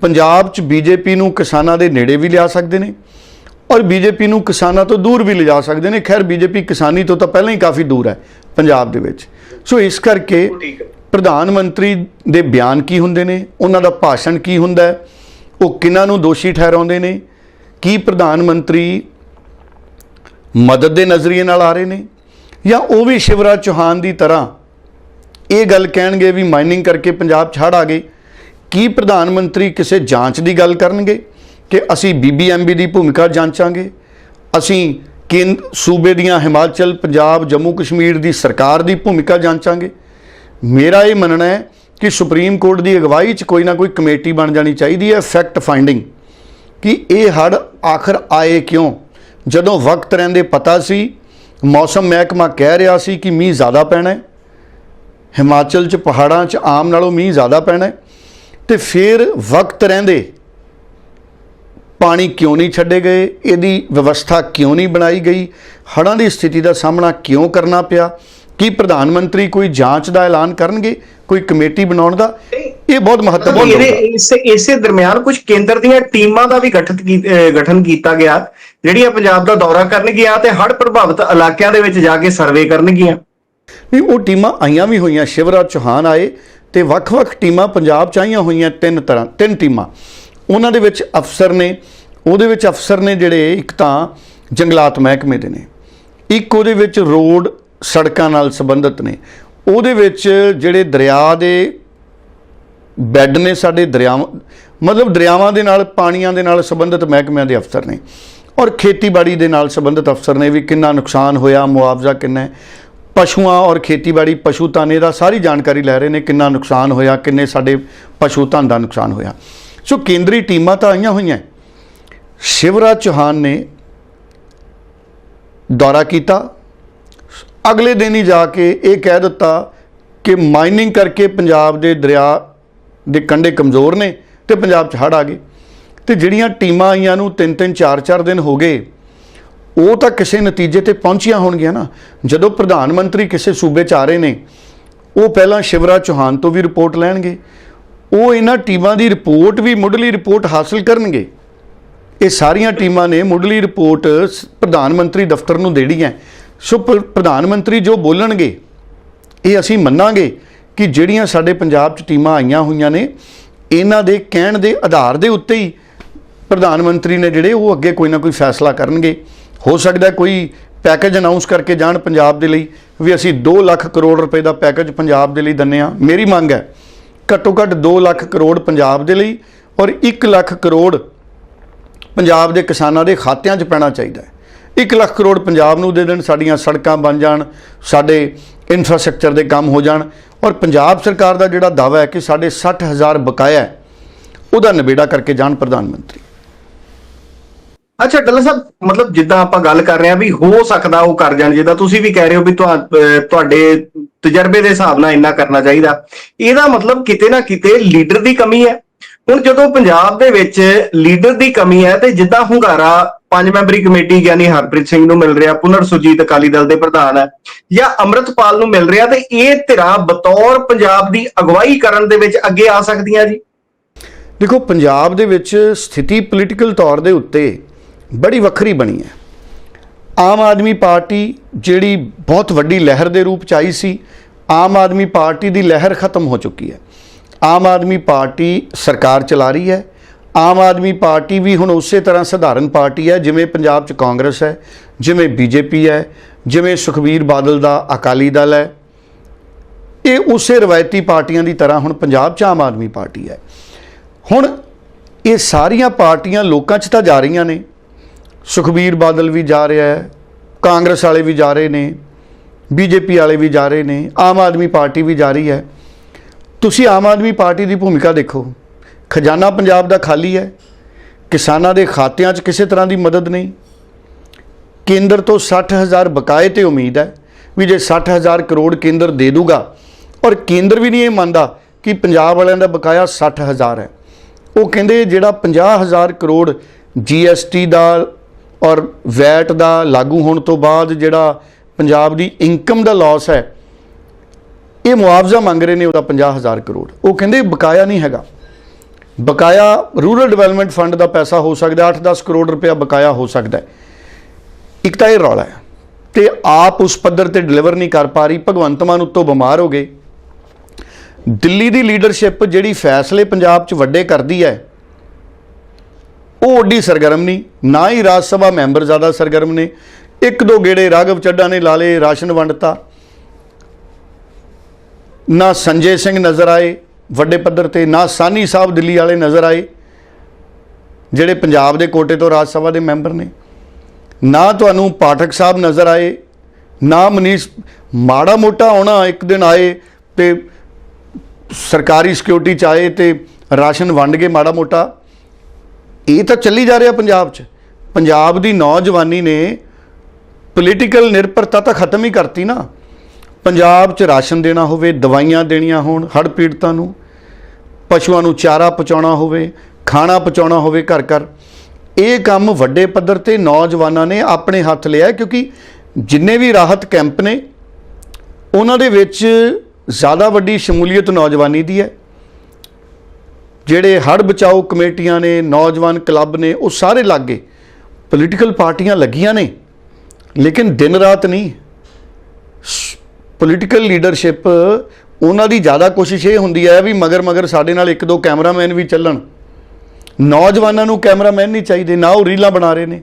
ਪੰਜਾਬ 'ਚ ਬੀਜੇਪੀ ਨੂੰ ਕਿਸਾਨਾਂ ਦੇ ਨੇੜੇ ਵੀ ਲਿਆ ਸਕਦੇ ਨੇ। ਔਰ ਬੀਜੇਪੀ ਨੂੰ ਕਿਸਾਨਾਂ ਤੋਂ ਦੂਰ ਵੀ ਲਿਜਾ ਸਕਦੇ ਨੇ। ਖੈਰ ਬੀਜੇਪੀ ਕਿਸਾਨੀ ਤੋਂ ਤਾਂ ਪਹਿਲਾਂ ਹੀ ਕਾਫੀ ਦੂਰ ਹੈ ਪੰਜਾਬ ਦੇ ਵਿੱਚ। ਸੋ ਇਸ ਕਰਕੇ ਪ੍ਰਧਾਨ ਮੰਤਰੀ ਦੇ ਬਿਆਨ ਕੀ ਹੁੰਦੇ ਨੇ? ਉਹਨਾਂ ਦਾ ਭਾਸ਼ਣ ਕੀ ਹੁੰਦਾ ਹੈ? ਉਹ ਕਿਹਨਾਂ ਨੂੰ ਦੋਸ਼ੀ ਠਹਿਰਾਉਂਦੇ ਨੇ? ਕੀ ਪ੍ਰਧਾਨ ਮੰਤਰੀ ਮਦਦ ਦੇ ਨਜ਼ਰੀਏ ਨਾਲ ਆ ਰਹੇ ਨੇ? ਜਾਂ ਉਹ ਵੀ ਸ਼ਿਵਰਾਜ ਚੌਹਾਨ ਦੀ ਤਰ੍ਹਾਂ ਇਹ ਗੱਲ ਕਹਿਣਗੇ ਵੀ ਮਾਈਨਿੰਗ ਕਰਕੇ ਪੰਜਾਬ ਹੜ੍ਹ ਆ ਗਏ। ਕੀ ਪ੍ਰਧਾਨ ਮੰਤਰੀ ਕਿਸੇ ਜਾਂਚ ਦੀ ਗੱਲ ਕਰਨਗੇ? ਕਿ ਅਸੀਂ ਬੀਬੀਐਮਬੀ ਦੀ ਭੂਮਿਕਾ ਜਾਂਚਾਂਗੇ ਅਸੀਂ ਕੇਂਦ ਸੂਬੇ ਦੀਆਂ ਹਿਮਾਚਲ, ਪੰਜਾਬ, ਜੰਮੂ, ਕਸ਼ਮੀਰ ਦੀ ਸਰਕਾਰ ਦੀ ਭੂਮਿਕਾ ਜਾਂਚਾਂਗੇ ਮੇਰਾ ਇਹ ਮੰਨਣਾ ਹੈ ਕਿ ਸੁਪਰੀਮ ਕੋਰਟ ਦੀ ਅਗਵਾਈ 'ਚ ਕੋਈ ਨਾ ਕੋਈ ਕਮੇਟੀ ਬਣ ਜਾਣੀ ਚਾਹੀਦੀ ਹੈ ਫੈਕਟ ਫਾਈਂਡਿੰਗ ਕਿ ਇਹ ਹੜ ਆਖਰ ਆਏ ਕਿਉਂ? ਜਦੋਂ ਵਕਤ ਰਹਿੰਦੇ ਪਤਾ ਸੀ, ਮੌਸਮ ਮਹਿਕਮਾ ਕਹਿ ਰਿਹਾ ਸੀ ਕਿ ਮੀਂਹ ਜ਼ਿਆਦਾ ਪੈਣਾ ਹੈ। ਹਿਮਾਚਲ 'ਚ ਪਹਾੜਾਂ 'ਚ ਆਮ ਨਾਲੋਂ ਮੀਂਹ ਜ਼ਿਆਦਾ ਪੈਣਾ ਹੈ। ਤੇ ਫਿਰ ਵਕਤ ਰਹਿੰਦੇ ਪਾਣੀ ਕਿਉਂ ਨਹੀਂ ਛੱਡੇ ਗਏ? ਇਹਦੀ ਵਿਵਸਥਾ ਕਿਉਂ ਨਹੀਂ ਬਣਾਈ ਗਈ? ਹੜ੍ਹਾਂ ਦੀ ਸਥਿਤੀ ਦਾ ਸਾਹਮਣਾ ਕਿਉਂ ਕਰਨਾ ਪਿਆ? ਕੀ ਪ੍ਰਧਾਨ ਮੰਤਰੀ ਕੋਈ ਜਾਂਚ ਦਾ ਐਲਾਨ ਕਰਨਗੇ? ਕੋਈ ਕਮੇਟੀ ਬਣਾਉਣ ਦਾ? ਇਹ ਬਹੁਤ ਮਹੱਤਵਪੂਰਨ ਹੋਊਗਾ ਇਸੇ ਇਸੇ ਦਰਮਿਆਨ ਕੁਝ ਕੇਂਦਰ ਦੀਆਂ ਟੀਮਾਂ ਦਾ ਵੀ ਗਠਿਤ ਗਠਨ ਕੀਤਾ ਗਿਆ ਜਿਹੜੀਆਂ ਪੰਜਾਬ ਦਾ ਦੌਰਾ ਕਰਨਗੀਆਂ ਤੇ ਹੜ੍ਹ ਪ੍ਰਭਾਵਿਤ ਇਲਾਕਿਆਂ ਦੇ ਵਿੱਚ ਜਾ ਕੇ ਸਰਵੇ ਕਰਨਗੀਆਂ। ਨਹੀਂ ਉਹ ਟੀਮਾਂ ਆਈਆਂ ਵੀ ਹੋਈਆਂ ਸ਼ਿਵਰਾਜ ਚੌਹਾਨ ਆਏ ਤੇ ਵੱਖ-ਵੱਖ ਟੀਮਾਂ ਪੰਜਾਬ ਚ ਆਈਆਂ ਹੋਈਆਂ ਤਿੰਨ ਤਰ੍ਹਾਂ ਤਿੰਨ ਟੀਮਾਂ। ਉਹਨਾਂ ਦੇ ਵਿੱਚ ਅਫਸਰ ਨੇ, ਉਹਦੇ ਵਿੱਚ ਅਫਸਰ ਨੇ ਜਿਹੜੇ, ਇੱਕ ਤਾਂ ਜੰਗਲਾਤ ਮਹਿਕਮੇ ਦੇ ਨੇ, ਇੱਕ ਉਹਦੇ ਵਿੱਚ ਰੋਡ ਸੜਕਾਂ ਨਾਲ ਸੰਬੰਧਿਤ ਨੇ, ਉਹਦੇ ਵਿੱਚ ਜਿਹੜੇ ਦਰਿਆ ਦੇ ਬੈੱਡ ਨੇ ਸਾਡੇ ਦਰਿਆਵਾਂ ਮਤਲਬ ਦਰਿਆਵਾਂ ਦੇ ਨਾਲ, ਪਾਣੀਆਂ ਦੇ ਨਾਲ ਸੰਬੰਧਿਤ ਮਹਿਕਮਿਆਂ ਦੇ ਅਫਸਰ ਨੇ, ਔਰ ਖੇਤੀਬਾੜੀ ਦੇ ਨਾਲ ਸੰਬੰਧਿਤ ਅਫਸਰ ਨੇ ਵੀ ਕਿੰਨਾ ਨੁਕਸਾਨ ਹੋਇਆ, ਮੁਆਵਜ਼ਾ ਕਿੰਨਾ ਹੈ, ਪਸ਼ੂਆਂ ਔਰ ਖੇਤੀਬਾੜੀ, ਪਸ਼ੂ ਧਨ ਦਾ ਸਾਰੀ ਜਾਣਕਾਰੀ ਲੈ ਰਹੇ ਨੇ ਕਿੰਨਾ ਨੁਕਸਾਨ ਹੋਇਆ, ਕਿੰਨੇ ਸਾਡੇ ਪਸ਼ੂ ਧਨ ਦਾ ਨੁਕਸਾਨ ਹੋਇਆ। ਸੋ ਕੇਂਦਰੀ ਟੀਮਾਂ ਤਾਂ ਆਈਆਂ ਹੋਈਆਂ ਸ਼ਿਵਰਾਜ ਚੌਹਾਨ ਨੇ ਦੌਰਾ ਕੀਤਾ। ਅਗਲੇ ਦਿਨ ਹੀ ਜਾ ਕੇ ਇਹ ਕਹਿ ਦਿੱਤਾ ਕਿ ਮਾਈਨਿੰਗ ਕਰਕੇ ਪੰਜਾਬ ਦੇ ਦਰਿਆ ਦੇ ਕੰਢੇ ਕਮਜ਼ੋਰ ਨੇ ਤੇ ਪੰਜਾਬ 'ਚ ਹੜ੍ਹ ਆ ਗਏ। ਤੇ ਜਿਹੜੀਆਂ ਟੀਮਾਂ ਆਈਆਂ ਨੂੰ 3-3 4-4 ਦਿਨ ਹੋ ਗਏ, ਉਹ ਤਾਂ ਕਿਸੇ ਨਤੀਜੇ ਤੇ ਪਹੁੰਚੀਆਂ ਹੋਣਗੀਆਂ ਨਾ। ਜਦੋਂ ਪ੍ਰਧਾਨ ਮੰਤਰੀ ਕਿਸੇ ਸੂਬੇ 'ਚ ਆ ਰਹੇ ਨੇ, ਉਹ ਪਹਿਲਾਂ ਸ਼ਿਵਰਾਜ ਚੌਹਾਨ ਤੋਂ ਵੀ ਰਿਪੋਰਟ ਲੈਣਗੇ। ਉਹ ਇਹਨਾਂ ਟੀਮਾਂ ਦੀ ਰਿਪੋਰਟ ਵੀ ਮੁੱਢਲੀ ਰਿਪੋਰਟ ਹਾਸਲ ਕਰਨਗੇ। ਇਹ ਸਾਰੀਆਂ ਟੀਮਾਂ ਨੇ ਮੁੱਢਲੀ ਰਿਪੋਰਟ ਸ- ਪ੍ਰਧਾਨ ਮੰਤਰੀ ਦਫ਼ਤਰ ਨੂੰ ਦੇਣੀ ਹੈ। ਸੋ ਪ- ਪ੍ਰਧਾਨ ਮੰਤਰੀ ਜੋ ਬੋਲਣਗੇ, ਇਹ ਅਸੀਂ ਮੰਨਾਂਗੇ ਕਿ ਜਿਹੜੀਆਂ ਸਾਡੇ ਪੰਜਾਬ 'ਚ ਟੀਮਾਂ ਆਈਆਂ ਹੋਈਆਂ ਨੇ, ਇਹਨਾਂ ਦੇ ਕਹਿਣ ਦੇ ਆਧਾਰ ਦੇ ਉੱਤੇ ਹੀ ਪ੍ਰਧਾਨ ਮੰਤਰੀ ਨੇ ਜਿਹੜੇ ਉਹ ਅੱਗੇ ਕੋਈ ਨਾ ਕੋਈ ਫੈਸਲਾ ਕਰਨਗੇ। ਹੋ ਸਕਦਾ ਕੋਈ ਪੈਕੇਜ ਅਨਾਉਂਸ ਕਰਕੇ ਜਾਣ ਪੰਜਾਬ ਦੇ ਲਈ, ਵੀ ਅਸੀਂ 2 ਲੱਖ ਕਰੋੜ ਰੁਪਏ ਦਾ ਪੈਕੇਜ ਪੰਜਾਬ ਦੇ ਲਈ ਦਿੰਨੇ ਆ ਮੇਰੀ ਮੰਗ ਹੈ ਘੱਟੋ ਘੱਟ 2 ਲੱਖ ਕਰੋੜ ਪੰਜਾਬ ਦੇ ਲਈ ਔਰ 1 ਲੱਖ ਕਰੋੜ ਪੰਜਾਬ ਦੇ ਕਿਸਾਨਾਂ ਦੇ ਖਾਤਿਆਂ 'ਚ ਪੈਣਾ ਚਾਹੀਦਾ ਹੈ। 1 ਲੱਖ ਕਰੋੜ ਪੰਜਾਬ ਨੂੰ ਦੇ ਦੇਣ, ਸਾਡੀਆਂ ਸੜਕਾਂ ਬਣ ਜਾਣ, ਸਾਡੇ ਇਨਫਰਾਸਟ੍ਰਕਚਰ ਦੇ ਕੰਮ ਹੋ ਜਾਣ ਔਰ ਪੰਜਾਬ ਸਰਕਾਰ ਦਾ ਜਿਹੜਾ ਦਾਅਵਾ ਹੈ ਕਿ ਸਾਡੇ 60000 ਬਕਾਇਆ ਹੈ, ਉਹਦਾ ਨਿਬੇੜਾ ਕਰਕੇ ਜਾਣ ਪ੍ਰਧਾਨ ਮੰਤਰੀ। ਅੱਛਾ ਡੱਲਾ ਸਾਹਿਬ, ਮਤਲਬ ਜਿੱਦਾਂ ਆਪਾਂ ਗੱਲ ਕਰ ਰਹੇ ਆ ਵੀ ਹੋ ਸਕਦਾ ਉਹ ਕਰ ਜਾਣ, ਜਿੱਦਾਂ ਤੁਸੀਂ ਵੀ ਕਹਿ ਰਹੇ ਹੋ ਵੀ ਤੁਹਾ- ਤੁਹਾਡੇ ਤਜਰਬੇ ਦੇ ਹਿਸਾਬ ਨਾਲ ਇੰਨਾ ਕਰਨਾ ਚਾਹੀਦਾ। ਇਹਦਾ ਮਤਲਬ ਕਿਤੇ ਨਾ ਕਿਤੇ ਲੀਡਰ ਦੀ ਕਮੀ ਹੈ। ਹੁਣ ਜਦੋਂ ਪੰਜਾਬ ਦੇ ਵਿੱਚ ਲੀਡਰ ਦੀ ਕਮੀ ਹੈ, ਤੇ ਜਿੱਦਾਂ ਹੁੰਗਾਰਾ ਪੰਜ ਮੈਂਬਰੀ ਕਮੇਟੀ ਗਿਆਨੀ ਹਰਪ੍ਰੀਤ ਸਿੰਘ ਨੂੰ ਮਿਲ ਰਿਹਾ, ਪੁਨਰ ਸੁਜੀਤ ਅਕਾਲੀ ਦਲ ਦੇ ਪ੍ਰਧਾਨ ਹੈ, ਜਾਂ ਅੰਮ੍ਰਿਤਪਾਲ ਨੂੰ ਮਿਲ ਰਿਹਾ, ਤੇ ਇਹ ਧਿਰਾਂ ਬਤੌਰ ਪੰਜਾਬ ਦੀ ਅਗਵਾਈ ਕਰਨ ਦੇ ਵਿੱਚ ਅੱਗੇ ਆ ਸਕਦੀਆਂ ਜੀ? ਦੇਖੋ, ਪੰਜਾਬ ਦੇ ਵਿੱਚ ਸਥਿਤੀ ਪੋਲੀਟੀਕਲ ਤੌਰ ਦੇ ਉੱਤੇ ਬੜੀ ਵੱਖਰੀ ਬਣੀ ਹੈ। ਆਮ ਆਦਮੀ ਪਾਰਟੀ ਜਿਹੜੀ ਬਹੁਤ ਵੱਡੀ ਲਹਿਰ ਦੇ ਰੂਪ ਚ ਆਈ ਸੀ, ਆਮ ਆਦਮੀ ਪਾਰਟੀ ਦੀ ਲਹਿਰ ਖਤਮ ਹੋ ਚੁੱਕੀ ਹੈ। ਆਮ ਆਦਮੀ ਪਾਰਟੀ ਸਰਕਾਰ ਚਲਾ ਰਹੀ ਹੈ। ਆਮ ਆਦਮੀ ਪਾਰਟੀ ਵੀ ਹੁਣ ਉਸੇ ਤਰ੍ਹਾਂ ਸਧਾਰਨ ਪਾਰਟੀ ਹੈ, ਜਿਵੇਂ ਪੰਜਾਬ 'ਚ ਕਾਂਗਰਸ ਹੈ, ਜਿਵੇਂ ਬੀਜੇਪੀ ਹੈ, ਜਿਵੇਂ ਸੁਖਬੀਰ ਬਾਦਲ ਦਾ ਅਕਾਲੀ ਦਲ ਹੈ। ਇਹ ਉਸੇ ਰਵਾਇਤੀ ਪਾਰਟੀਆਂ ਦੀ ਤਰ੍ਹਾਂ ਹੁਣ ਪੰਜਾਬ 'ਚ ਆਮ ਆਦਮੀ ਪਾਰਟੀ ਹੈ। ਹੁਣ ਇਹ ਸਾਰੀਆਂ ਪਾਰਟੀਆਂ ਲੋਕਾਂ 'ਚ ਤਾਂ ਜਾ ਰਹੀਆਂ ਨੇ। ਸੁਖਬੀਰ ਬਾਦਲ ਵੀ ਜਾ ਰਿਹਾ ਹੈ, ਕਾਂਗਰਸ ਵਾਲੇ ਵੀ ਜਾ ਰਹੇ ਨੇ, ਬੀਜੇਪੀ ਵਾਲੇ ਵੀ ਜਾ ਰਹੇ ਨੇ, ਆਮ ਆਦਮੀ ਪਾਰਟੀ ਵੀ ਜਾ ਰਹੀ ਹੈ। ਤੁਸੀਂ ਆਮ ਆਦਮੀ ਪਾਰਟੀ ਦੀ ਭੂਮਿਕਾ ਦੇਖੋ। ਖਜ਼ਾਨਾ ਪੰਜਾਬ ਦਾ ਖਾਲੀ ਹੈ। ਕਿਸਾਨਾਂ ਦੇ ਖਾਤਿਆਂ 'ਚ ਕਿਸੇ ਤਰ੍ਹਾਂ ਦੀ ਮਦਦ ਨਹੀਂ। ਕੇਂਦਰ ਤੋਂ 60000 ਬਕਾਏ ਤੇ ਉਮੀਦ ਹੈ ਵੀ ਜੇ 60000 ਕਰੋੜ ਕੇਂਦਰ ਦੇ ਦੂਗਾ, ਔਰ ਕੇਂਦਰ ਵੀ ਨਹੀਂ ਇਹ ਮੰਨਦਾ ਕਿ ਪੰਜਾਬ ਵਾਲਿਆਂ ਦਾ ਬਕਾਇਆ 60000 ਹੈ। ਉਹ ਕਹਿੰਦੇ ਜਿਹੜਾ 50000 ਕਰੋੜ ਜੀਐਸਟੀ ਦਾ ਔਰ ਵੈਟ ਦਾ ਲਾਗੂ ਹੋਣ ਤੋਂ ਬਾਅਦ ਜਿਹੜਾ ਪੰਜਾਬ ਦੀ ਇਨਕਮ ਦਾ ਲਾਸ ਹੈ, ਇਹ ਮੁਆਵਜ਼ਾ ਮੰਗ ਰਹੇ ਨੇ ਉਹਦਾ 50000 ਕਰੋੜ। ਉਹ ਕਹਿੰਦੇ ਬਕਾਇਆ ਨਹੀਂ ਹੈਗਾ। ਬਕਾਇਆ ਰੂਰਲ ਡਿਵੈਲਪਮੈਂਟ ਫੰਡ ਦਾ ਪੈਸਾ ਹੋ ਸਕਦਾ 8-10 ਕਰੋੜ ਰੁਪਇਆ ਬਕਾਇਆ ਹੋ ਸਕਦਾ ਇੱਕ ਤਾਂ ਇਹ ਰੌਲਾ ਹੈ ਤੇ ਆਪ ਉਸ ਪੱਧਰ ਤੇ ਡਿਲੀਵਰ ਨਹੀਂ ਕਰ ਪਾ ਰਹੀ, ਭਗਵੰਤ ਮਾਨ ਉੱਤੋਂ ਬਿਮਾਰ ਹੋ ਗਏ। ਦਿੱਲੀ ਦੀ ਲੀਡਰਸ਼ਿਪ ਜਿਹੜੀ ਫੈਸਲੇ ਪੰਜਾਬ 'ਚ ਵੱਡੇ ਕਰਦੀ ਹੈ ਉਹ ਓਡੀ ਸਰਗਰਮ ਨਹੀਂ, ਨਾ ਹੀ ਰਾਜ ਸਭਾ ਮੈਂਬਰ ਜ਼ਿਆਦਾ ਸਰਗਰਮ ਨੇ। ਇੱਕ ਦੋ ਗੇੜੇ ਰਾਘਵ ਚੱਡਾ ਨੇ ਲਾ ਲਏ, ਰਾਸ਼ਨ ਵੰਡਤਾ। ਨਾ ਸੰਜੇ ਸਿੰਘ ਨਜ਼ਰ ਆਏ, ਵੱਡੇ ਪੱਧਰ ਤੇ, ਨਾ ਸਾਨੀ ਸਾਹਿਬ ਦਿੱਲੀ ਵਾਲੇ ਨਜ਼ਰ ਆਏ, ਜਿਹੜੇ ਪੰਜਾਬ ਦੇ ਕੋਟੇ ਤੋਂ ਰਾਜ ਸਭਾ ਦੇ ਮੈਂਬਰ ਨੇ। ਨਾ ਤੁਹਾਨੂੰ ਪਾਠਕ ਸਾਹਿਬ ਨਜ਼ਰ ਆਏ, ਨਾ ਮਨੀਸ਼, ਮਾੜਾ ਮੋਟਾ ਆਉਣਾ, ਇੱਕ ਦਿਨ ਆਏ ਤੇ ਸਰਕਾਰੀ ਸਿਕਿਉਰਿਟੀ ਚ ਆਏ ਤੇ ਰਾਸ਼ਨ ਵੰਡ ਕੇ ਮਾੜਾ ਮੋਟਾ ਇਹ ਤਾਂ ਚੱਲੀ ਜਾ ਰਿਹਾ ਪੰਜਾਬ 'ਚ। ਪੰਜਾਬ ਦੀ ਨੌਜਵਾਨੀ ਨੇ ਪੋਲੀਟੀਕਲ ਨਿਰਭਰਤਾ ਤਾਂ ਖਤਮ ਹੀ ਕਰਤੀ ਨਾ। ਪੰਜਾਬ 'ਚ ਰਾਸ਼ਨ ਦੇਣਾ ਹੋਵੇ, ਦਵਾਈਆਂ ਦੇਣੀਆਂ ਹੋਣ ਹੜ੍ਹ ਪੀੜਤਾਂ ਨੂੰ, ਪਸ਼ੂਆਂ ਨੂੰ ਚਾਰਾ ਪਹੁੰਚਾਉਣਾ ਹੋਵੇ, ਖਾਣਾ ਪਹੁੰਚਾਉਣਾ ਹੋਵੇ ਘਰ ਘਰ। ਇਹ ਕੰਮ ਵੱਡੇ ਪੱਧਰ ਤੇ ਨੌਜਵਾਨਾਂ ਨੇ ਆਪਣੇ ਹੱਥ ਲਿਆ ਕਿਉਂਕਿ ਜਿੰਨੇ ਵੀ ਰਾਹਤ ਕੈਂਪ ਨੇ, ਉਹਨਾਂ ਦੇ ਵਿੱਚ ਜ਼ਿਆਦਾ ਵੱਡੀ ਸ਼ਮੂਲੀਅਤ ਨੌਜਵਾਨੀ ਦੀ ਹੈ। ਜਿਹੜੇ ਹੜ੍ਹ ਬਚਾਓ ਕਮੇਟੀਆਂ ਨੇ, ਨੌਜਵਾਨ ਕਲੱਬ ਨੇ, ਉਹ ਸਾਰੇ ਲੱਗ ਗਏ ਪੋਲੀਟੀਕਲ ਪਾਰਟੀਆਂ ਲੱਗੀਆਂ ਨੇ। ਲੇਕਿਨ ਦਿਨ ਰਾਤ ਨਹੀਂ। ਪੋਲੀਟੀਕਲ ਲੀਡਰਸ਼ਿਪ ਉਹਨਾਂ ਦੀ ਜ਼ਿਆਦਾ ਕੋਸ਼ਿਸ਼ ਇਹ ਹੁੰਦੀ ਹੈ ਵੀ ਮਗਰ ਮਗਰ ਸਾਡੇ ਨਾਲ ਇੱਕ ਦੋ ਕੈਮਰਾਮੈਨ ਵੀ ਚੱਲਣ। ਨੌਜਵਾਨਾਂ ਨੂੰ ਕੈਮਰਾਮੈਨ ਨਹੀਂ ਚਾਹੀਦੇ, ਨਾ ਉਹ ਰੀਲਾਂ ਬਣਾ ਰਹੇ ਨੇ।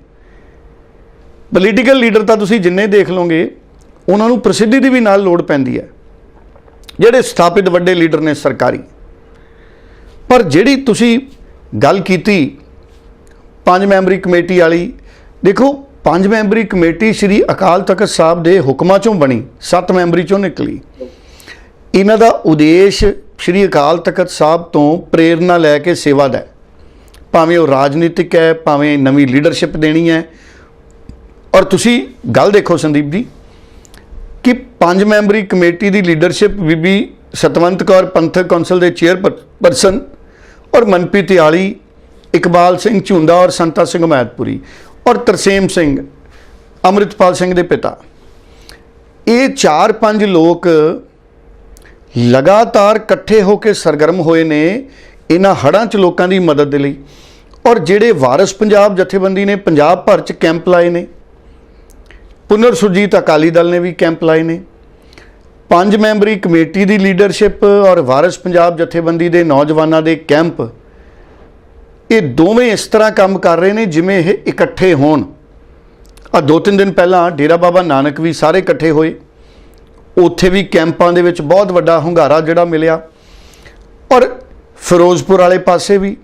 ਪੋਲੀਟੀਕਲ ਲੀਡਰ ਤਾਂ ਤੁਸੀਂ ਜਿੰਨੇ ਦੇਖ ਲਓਗੇ, ਉਹਨਾਂ ਨੂੰ ਪ੍ਰਸਿੱਧੀ ਦੀ ਵੀ ਨਾਲ ਲੋੜ ਪੈਂਦੀ ਹੈ। ਜਿਹੜੇ ਸਥਾਪਿਤ ਵੱਡੇ ਲੀਡਰ ਨੇ ਸਰਕਾਰੀ। ਪਰ ਜਿਹੜੀ ਤੁਸੀਂ ਗੱਲ ਕੀਤੀ ਪੰਜ ਮੈਂਬਰੀ ਕਮੇਟੀ ਵਾਲੀ, ਦੇਖੋ ਪੰਜ ਮੈਂਬਰੀ ਕਮੇਟੀ ਸ੍ਰੀ ਅਕਾਲ ਤਖਤ ਸਾਹਿਬ ਦੇ ਹੁਕਮਾਂ ਚੋਂ ਬਣੀ, ਸੱਤ ਮੈਂਬਰੀ ਚੋਂ ਨਿਕਲੀ। ਇਹਨਾਂ ਦਾ ਉਦੇਸ਼ ਸ੍ਰੀ ਅਕਾਲ ਤਖਤ ਸਾਹਿਬ ਤੋਂ ਪ੍ਰੇਰਣਾ ਲੈ ਕੇ ਸੇਵਾ ਦਾ ਭਾਵੇਂ ਉਹ ਰਾਜਨੀਤਿਕ ਹੈ, ਭਾਵੇਂ ਨਵੀਂ ਲੀਡਰਸ਼ਿਪ ਦੇਣੀ ਹੈ। ਔਰ ਤੁਸੀਂ ਗੱਲ ਦੇਖੋ ਸੰਦੀਪ ਜੀ, ਕਿ ਪੰਜ ਮੈਂਬਰੀ ਕਮੇਟੀ ਦੀ ਲੀਡਰਸ਼ਿਪ ਬੀਬੀ ਸਤਵੰਤ ਕੌਰ ਪੰਥਕ ਕੌਂਸਲ ਦੇ ਚੇਅਰਪਰਸਨ ਔਰ ਮਨਪ੍ਰੀਤ ਯਾਲੀ, ਇਕਬਾਲ ਸਿੰਘ ਝੁੰਦਾ ਔਰ ਸੰਤਾ ਸਿੰਘ ਮੈਦਪੁਰੀ ਔਰ ਤਰਸੇਮ ਸਿੰਘ, ਅੰਮ੍ਰਿਤਪਾਲ ਸਿੰਘ ਦੇ ਪਿਤਾ। ਇਹ ਚਾਰ ਪੰਜ ਲੋਕ ਲਗਾਤਾਰ ਇਕੱਠੇ ਹੋ ਕੇ ਸਰਗਰਮ ਹੋਏ ਨੇ ਇਹਨਾਂ ਹੜ੍ਹਾਂ 'ਚ ਲੋਕਾਂ ਦੀ ਮਦਦ ਦੇ ਲਈ ਔਰ ਜਿਹੜੇ ਵਾਰਿਸ ਪੰਜਾਬ ਜਥੇਬੰਦੀ ਨੇ ਪੰਜਾਬ ਭਰ ਚ ਕੈਂਪ ਲਾਏ ਨੇ। ਪੁਨਰ ਸੁਰਜੀਤ ਅਕਾਲੀ ਦਲ ਨੇ ਵੀ ਕੈਂਪ ਲਾਏ ਨੇ। ਪੰਜ ਮੈਂਬਰੀ ਕਮੇਟੀ ਦੀ ਲੀਡਰਸ਼ਿਪ ਔਰ ਵਾਰਿਸ ਪੰਜਾਬ ਜਥੇਬੰਦੀ ਦੇ ਨੌਜਵਾਨਾਂ ਦੇ ਕੈਂਪ। ਇਹ ਦੋਵੇਂ ਇਸ ਤਰ੍ਹਾਂ ਕੰਮ ਕਰ ਰਹੇ ਨੇ ਜਿਵੇਂ ਇਹ ਇਕੱਠੇ ਹੋਣ। ਆ ਦੋ ਤਿੰਨ ਦਿਨ ਪਹਿਲਾਂ ਡੇਰਾ ਬਾਬਾ ਨਾਨਕ ਵੀ ਸਾਰੇ ਇਕੱਠੇ ਹੋਏ। ਉੱਥੇ ਵੀ ਕੈਂਪਾਂ ਦੇ ਵਿੱਚ ਬਹੁਤ ਵੱਡਾ ਹੁੰਗਾਰਾ ਜਿਹੜਾ ਮਿਲਿਆ। ਔਰ ਫਿਰੋਜ਼ਪੁਰ ਵਾਲੇ ਪਾਸੇ ਵੀ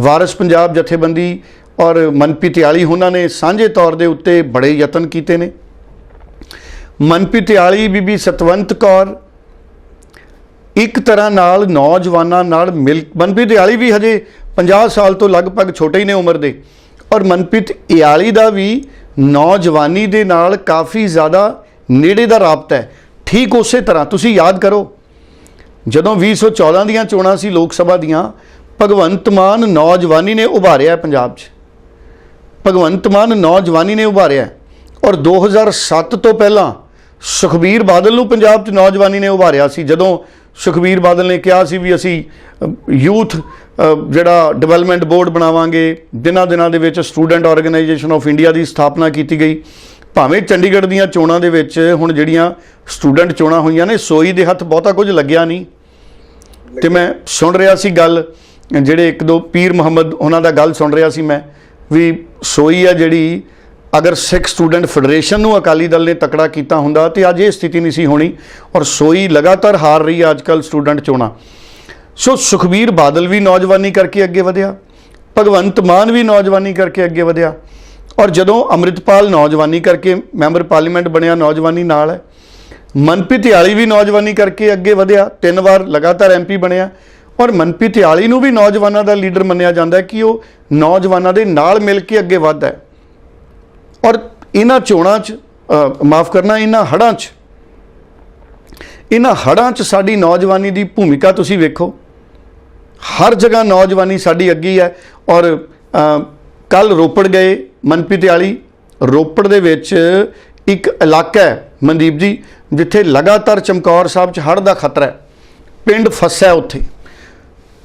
ਵਾਰਿਸ ਪੰਜਾਬ ਜਥੇਬੰਦੀ ਔਰ ਮਨਪ੍ਰੀਤ ਤਿਆਲੀ ਉਹਨਾਂ ਨੇ ਸਾਂਝੇ ਤੌਰ ਦੇ ਉੱਤੇ ਬੜੇ ਯਤਨ ਕੀਤੇ ਨੇ। ਮਨਪ੍ਰੀਤ ਤਿਆਲੀ ਬੀਬੀ ਸਤਵੰਤ ਕੌਰ। ਇੱਕ ਤਰ੍ਹਾਂ ਨਾਲ ਨੌਜਵਾਨਾਂ ਨਾਲ ਮਿਲ ਮਨਪ੍ਰੀਤ ਇਆਲੀ ਵੀ ਹਜੇ 50 ਸਾਲ ਤੋਂ ਲਗਭਗ ਛੋਟੇ ਹੀ ਨੇ ਉਮਰ ਦੇ। ਔਰ ਮਨਪ੍ਰੀਤ ਇਆਲੀ ਦਾ ਵੀ ਨੌਜਵਾਨੀ ਦੇ ਨਾਲ ਕਾਫੀ ਜ਼ਿਆਦਾ ਨੇੜੇ ਦਾ ਰਾਬਤਾ ਹੈ। ਠੀਕ ਉਸੇ ਤਰ੍ਹਾਂ, ਤੁਸੀਂ ਯਾਦ ਕਰੋ। ਜਦੋਂ 2014 ਦੀਆਂ ਚੋਣਾਂ ਸੀ ਲੋਕ ਸਭਾ ਦੀਆਂ, ਭਗਵੰਤ ਮਾਨ ਨੌਜਵਾਨੀ ਨੇ ਉਭਾਰਿਆ ਪੰਜਾਬ 'ਚ। ਭਗਵੰਤ ਮਾਨ ਨੌਜਵਾਨੀ ਨੇ ਉਭਾਰਿਆ ਔਰ 2007 ਤੋਂ ਪਹਿਲਾਂ ਸੁਖਬੀਰ ਬਾਦਲ ਨੂੰ ਪੰਜਾਬ 'ਚ ਨੌਜਵਾਨੀ ਨੇ ਉਭਾਰਿਆ ਸੀ। ਜਦੋਂ ਸੁਖਬੀਰ ਬਾਦਲ ਨੇ ਕਿਹਾ ਸੀ ਵੀ ਅਸੀਂ ਯੂਥ ਜਿਹੜਾ ਡਿਵੈਲਪਮੈਂਟ ਬੋਰਡ ਬਣਾਵਾਂਗੇ ਦਿਨਾਂ ਦਿਨਾਂ ਦੇ ਵਿੱਚ ਸਟੂਡੈਂਟ ਆਰਗੇਨਾਈਜੇਸ਼ਨ ਆਫ ਇੰਡੀਆ ਦੀ ਸਥਾਪਨਾ ਕੀਤੀ ਗਈ। ਭਾਵੇਂ ਚੰਡੀਗੜ੍ਹ ਦੀਆਂ ਚੋਣਾਂ ਦੇ ਵਿੱਚ ਹੁਣ ਜਿਹੜੀਆਂ ਸਟੂਡੈਂਟ ਚੋਣਾਂ ਹੋਈਆਂ ਨੇ, ਸੋਈ ਦੇ ਹੱਥ ਬਹੁਤਾ ਕੁਝ ਲੱਗਿਆ ਨਹੀਂ। ਤੇ ਮੈਂ ਸੁਣ ਰਿਹਾ ਸੀ ਗੱਲ, ਜਿਹੜੇ ਇੱਕ ਦੋ ਪੀਰ ਮੁਹੰਮਦ, ਉਹਨਾਂ ਦਾ ਗੱਲ ਸੁਣ ਰਿਹਾ ਸੀ ਮੈਂ, ਵੀ ਸੋਈ ਆ ਜਿਹੜੀ ਅਗਰ ਸਿੱਖ ਸਟੂਡੈਂਟ ਫੈਡਰੇਸ਼ਨ ਨੂੰ ਅਕਾਲੀ ਦਲ ਨੇ ਤਕੜਾ ਕੀਤਾ ਹੁੰਦਾ ਤੇ ਅੱਜ ਇਹ ਸਥਿਤੀ ਨਹੀਂ ਸੀ ਹੋਣੀ ਔਰ ਸੋਈ ਲਗਾਤਾਰ ਹਾਰ ਰਹੀ ਹੈ ਅੱਜਕੱਲ ਸਟੂਡੈਂਟ ਚੋਣਾਂ। ਸੋ ਸੁਖਬੀਰ ਬਾਦਲ ਵੀ ਨੌਜਵਾਨੀ ਕਰਕੇ ਅੱਗੇ ਵਧਿਆ, ਭਗਵੰਤ ਮਾਨ ਵੀ ਨੌਜਵਾਨੀ ਕਰਕੇ ਅੱਗੇ ਵਧਿਆ ਔਰ ਜਦੋਂ ਅੰਮ੍ਰਿਤਪਾਲ ਨੌਜਵਾਨੀ ਕਰਕੇ ਮੈਂਬਰ ਪਾਰਲੀਮੈਂਟ ਬਣਿਆ ਨੌਜਵਾਨੀ ਨਾਲ ਹੈ, ਮਨਪ੍ਰੀਤ ਇਆਲੀ ਵੀ ਨੌਜਵਾਨੀ ਕਰਕੇ ਅੱਗੇ ਵਧਿਆ, ਤਿੰਨ ਵਾਰ ਲਗਾਤਾਰ ਐਮਪੀ ਬਣਿਆ ਔਰ ਮਨਪ੍ਰੀਤ ਇਆਲੀ ਨੂੰ ਵੀ ਨੌਜਵਾਨਾਂ ਦਾ ਲੀਡਰ ਮੰਨਿਆ ਜਾਂਦਾ ਹੈ ਕਿ ਉਹ ਨੌਜਵਾਨਾਂ ਦੇ ਨਾਲ ਮਿਲ ਕੇ ਅੱਗੇ ਵੱਧਦਾ ਹੈ। ਔਰ ਇਹਨਾਂ ਚੋਣਾਂ 'ਚ ਮਾਫ ਕਰਨਾ, ਇਹਨਾਂ ਹੜਾਂ 'ਚ, ਇਹਨਾਂ ਹੜਾਂ 'ਚ ਸਾਡੀ ਨੌਜਵਾਨੀ ਦੀ ਭੂਮਿਕਾ ਤੁਸੀਂ ਵੇਖੋ। ਹਰ ਜਗ੍ਹਾ ਨੌਜਵਾਨੀ ਸਾਡੀ ਅੱਗੀ ਹੈ ਔਰ ਕੱਲ ਰੋਪੜ ਗਏ ਮਨਪ੍ਰੀਤ ਵਾਲੀ ਰੋਪੜ ਦੇ ਵਿੱਚ ਇੱਕ ਇਲਾਕਾ ਹੈ ਮਨਦੀਪ ਜੀ, ਜਿੱਥੇ ਲਗਾਤਾਰ ਚਮਕੌਰ ਸਾਹਿਬ 'ਚ ਹੜ੍ਹ ਦਾ ਖਤਰਾ ਹੈ। ਪਿੰਡ ਫਸਿਆ ਉੱਥੇ।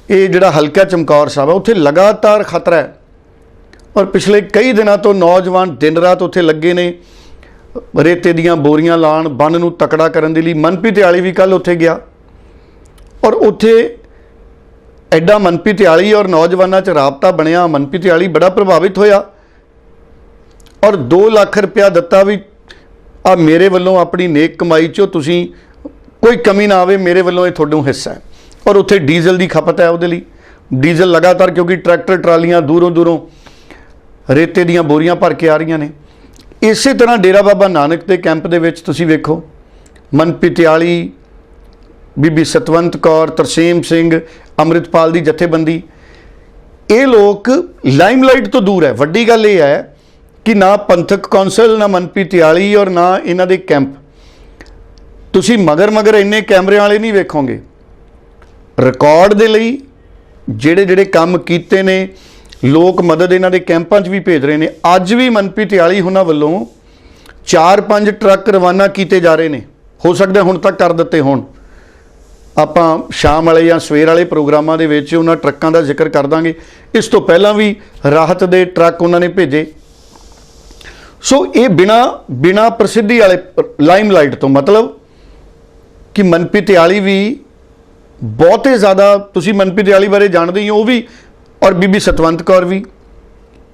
ਇਹ ਜਿਹੜਾ ਹਲਕਾ ਚਮਕੌਰ ਸਾਹਿਬ ਹੈ, ਉੱਥੇ ਲਗਾਤਾਰ ਖਤਰਾ ਹੈ। ਔਰ ਪਿਛਲੇ ਕਈ ਦਿਨਾਂ ਤੋਂ ਨੌਜਵਾਨ ਦਿਨ ਰਾਤ ਉੱਥੇ ਲੱਗੇ ਨੇ। ਰੇਤੇ ਦੀਆਂ ਬੋਰੀਆਂ ਲਾਣ, ਬੰਨ ਨੂੰ ਤਕੜਾ ਕਰਨ ਦੇ ਲਈ ਮਨਪ੍ਰੀਤ ਆਲੀ ਵੀ ਕੱਲ ਉੱਥੇ ਗਿਆ। ਔਰ ਉੱਥੇ ਐਡਾ ਮਨਪ੍ਰੀਤ ਆਲੀ ਔਰ ਨੌਜਵਾਨਾਂ 'ਚ ਰਾਬਤਾ ਬਣਿਆ। ਮਨਪ੍ਰੀਤ ਆਲੀ ਬੜਾ ਪ੍ਰਭਾਵਿਤ ਹੋਇਆ। ਔਰ 2 ਲੱਖ ਰੁਪਇਆ ਦਿੱਤਾ ਵੀ, ਆ ਮੇਰੇ ਵੱਲੋਂ ਆਪਣੀ ਨੇਕ ਕਮਾਈ 'ਚੋਂ ਤੁਸੀਂ ਕੋਈ ਕਮੀ ਨਾ ਆਵੇ, ਮੇਰੇ ਵੱਲੋਂ ਇਹ ਤੁਹਾਨੂੰ ਹਿੱਸਾ ਹੈ। ਔਰ ਉੱਥੇ ਡੀਜ਼ਲ ਦੀ ਖਪਤ ਹੈ ਉਹਦੇ ਲਈ। ਡੀਜ਼ਲ ਲਗਾਤਾਰ ਕਿਉਂਕਿ ਟਰੈਕਟਰ, ਟਰਾਲੀਆਂ ਦੂਰੋਂ ਦੂਰੋਂ ਰੇਤੇ ਦੀਆਂ ਬੋਰੀਆਂ ਭਰ ਕੇ ਆ ਰਹੀਆਂ ਨੇ। ਇਸੇ ਤਰ੍ਹਾਂ ਡੇਰਾ ਬਾਬਾ ਨਾਨਕ ਦੇ ਕੈਂਪ ਦੇ ਵਿੱਚ ਤੁਸੀਂ ਵੇਖੋ। ਮਨਪ੍ਰੀਤ ਵਾਲੀ ਬੀਬੀ ਸਤਵੰਤ ਕੌਰ, ਤਰਸੇਮ ਸਿੰਘ, ਅੰਮ੍ਰਿਤਪਾਲ ਦੀ ਜਥੇਬੰਦੀ। ਇਹ ਲੋਕ ਲਾਈਮਲਾਈਟ ਤੋਂ ਦੂਰ ਹੈ। ਵੱਡੀ ਗੱਲ ਇਹ ਹੈ ਕਿ ਨਾ ਪੰਥਕ ਕੌਂਸਲ, ਨਾ ਮਨਪ੍ਰੀਤ ਵਾਲੀ ਔਰ ਨਾ ਇਹਨਾਂ ਦੇ ਕੈਂਪ। ਤੁਸੀਂ ਮਗਰ ਮਗਰ ਇੰਨੇ ਕੈਮਰਿਆਂ ਵਾਲੇ ਨਹੀਂ ਵੇਖੋਗੇ। ਰਿਕਾਰਡ ਦੇ ਲਈ ਜਿਹੜੇ ਜਿਹੜੇ ਕੰਮ ਕੀਤੇ ਨੇ ਲੋਕ ਮਦਦ ਇਹਨਾਂ ਦੇ ਕੈਂਪਾਂ 'ਚ ਵੀ ਭੇਜ ਰਹੇ ਨੇ। ਅੱਜ ਵੀ ਮਨਪ੍ਰੀਤ ਵਾਲੀ ਉਹਨਾਂ ਵੱਲੋਂ 4-5 ਟਰੱਕ ਰਵਾਨਾ ਕੀਤੇ ਜਾ ਰਹੇ ਨੇ। ਹੋ ਸਕਦਾ ਹੁਣ ਤੱਕ ਕਰ ਦਿੱਤੇ ਹੋਣ। ਆਪਾਂ ਸ਼ਾਮ ਵਾਲੇ ਜਾਂ ਸਵੇਰ ਵਾਲੇ ਪ੍ਰੋਗਰਾਮਾਂ ਦੇ ਵਿੱਚ ਉਹਨਾਂ ਟਰੱਕਾਂ ਦਾ ਜ਼ਿਕਰ ਕਰ ਦਾਂਗੇ। ਇਸ ਤੋਂ ਪਹਿਲਾਂ ਵੀ ਰਾਹਤ ਦੇ ਟਰੱਕ ਉਹਨਾਂ ਨੇ ਭੇਜੇ। ਸੋ ਇਹ ਬਿਨਾ ਬਿਨਾ ਪ੍ਰਸਿੱਧੀ ਵਾਲੇ ਲਾਈਮਲਾਈਟ ਤੋਂ ਮਤਲਬ ਕਿ ਮਨਪ੍ਰੀਤ ਵਾਲੀ ਵੀ ਬਹੁਤੇ ਜ਼ਿਆਦਾ, ਤੁਸੀਂ ਮਨਪ੍ਰੀਤ ਵਾਲੀ ਬਾਰੇ ਜਾਣਦੇ ਹੀ ਹੋ, ਉਹ ਵੀ ਔਰ ਬੀਬੀ ਸਤਵੰਤ ਕੌਰ ਵੀ।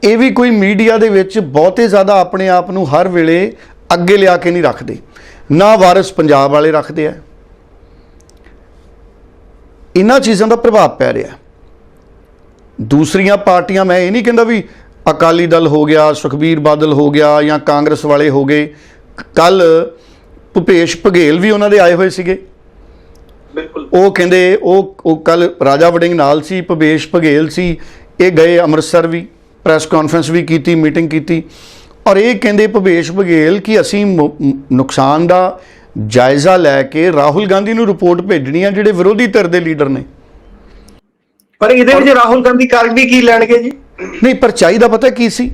ਇਹ ਵੀ ਕੋਈ ਮੀਡੀਆ ਦੇ ਵਿੱਚ ਬਹੁਤੇ ਜ਼ਿਆਦਾ ਆਪਣੇ ਆਪ ਨੂੰ ਹਰ ਵੇਲੇ ਅੱਗੇ ਲਿਆ ਕੇ ਨਹੀਂ ਰੱਖਦੇ। ਨਾ ਵਾਰਿਸ ਪੰਜਾਬ ਵਾਲੇ ਰੱਖਦੇ ਆ। ਇਹਨਾਂ ਚੀਜ਼ਾਂ ਦਾ ਪ੍ਰਭਾਵ ਪੈ ਰਿਹਾ। ਦੂਸਰੀਆਂ ਪਾਰਟੀਆਂ, ਮੈਂ ਇਹ ਨਹੀਂ ਕਹਿੰਦਾ ਵੀ ਅਕਾਲੀ ਦਲ ਹੋ ਗਿਆ, ਸੁਖਬੀਰ ਬਾਦਲ ਹੋ ਗਿਆ ਜਾਂ ਕਾਂਗਰਸ ਵਾਲੇ ਹੋ ਗਏ। ਕੱਲ ਭੁਪੇਸ਼ ਭਗੇਲ ਵੀ ਉਹਨਾਂ ਦੇ ਆਏ ਹੋਏ ਸੀਗੇ। ਉਹ ਕਹਿੰਦੇ ਉਹ ਉਹ ਕੱਲ ਰਾਜਾ ਵੜਿੰਗ ਨਾਲ ਸੀ ਭਵੇਸ਼ ਭਗੇਲ ਸੀ। ਇਹ ਗਏ ਅੰਮ੍ਰਿਤਸਰ ਵੀ ਪ੍ਰੈਸ ਕਾਨਫਰੰਸ ਵੀ ਕੀਤੀ ਮੀਟਿੰਗ ਕੀਤੀ। ਔਰ ਇਹ ਕਹਿੰਦੇ ਭਵੇਸ਼ ਭਗੇਲ ਕਿ ਅਸੀਂ ਨੁਕਸਾਨ ਦਾ ਜਾਇਜ਼ਾ ਲੈ ਕੇ ਰਾਹੁਲ ਗਾਂਧੀ ਨੂੰ ਰਿਪੋਰਟ ਭੇਜਣੀ ਆ ਜਿਹੜੇ ਵਿਰੋਧੀ ਧਿਰ ਦੇ ਲੀਡਰ ਨੇ। ਪਰ ਇਹਦੇ ਵਿੱਚ ਰਾਹੁਲ ਗਾਂਧੀ ਕਰ ਵੀ ਕੀ ਲੈਣਗੇ ਜੀ? ਨਹੀਂ ਪਰ ਚਾਹੀਦਾ ਪਤਾ ਕੀ ਸੀ?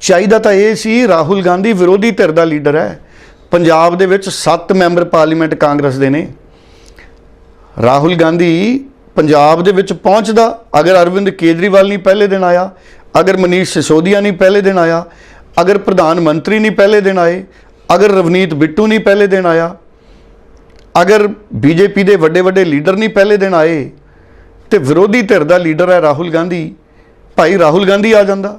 ਚਾਹੀਦਾ ਤਾਂ ਇਹ ਸੀ ਰਾਹੁਲ ਗਾਂਧੀ ਵਿਰੋਧੀ ਧਿਰ ਦਾ ਲੀਡਰ ਹੈ। ਪੰਜਾਬ ਦੇ ਵਿੱਚ 7 ਮੈਂਬਰ ਪਾਰਲੀਮੈਂਟ ਕਾਂਗਰਸ ਦੇ ਨੇ। ਰਾਹੁਲ ਗਾਂਧੀ ਪੰਜਾਬ ਦੇ ਵਿੱਚ ਪਹੁੰਚਦਾ, ਅਗਰ ਅਰਵਿੰਦ ਕੇਜਰੀਵਾਲ ਨਹੀਂ ਪਹਿਲੇ ਦਿਨ ਆਇਆ, ਅਗਰ ਮਨੀਸ਼ ਸਿਸੋਦੀਆ ਨਹੀਂ ਪਹਿਲੇ ਦਿਨ ਆਇਆ, ਅਗਰ ਪ੍ਰਧਾਨ ਮੰਤਰੀ ਨਹੀਂ ਪਹਿਲੇ ਦਿਨ ਆਏ, ਅਗਰ ਰਵਨੀਤ ਬਿੱਟੂ ਨਹੀਂ ਪਹਿਲੇ ਦਿਨ ਆਇਆ, ਅਗਰ ਬੀਜੇਪੀ ਦੇ ਵੱਡੇ ਵੱਡੇ ਲੀਡਰ ਨਹੀਂ ਪਹਿਲੇ ਦਿਨ ਆਏ, ਤੇ ਵਿਰੋਧੀ ਧਿਰ ਦਾ ਲੀਡਰ ਹੈ ਰਾਹੁਲ ਗਾਂਧੀ। ਭਾਈ ਰਾਹੁਲ ਗਾਂਧੀ ਆ ਜਾਂਦਾ।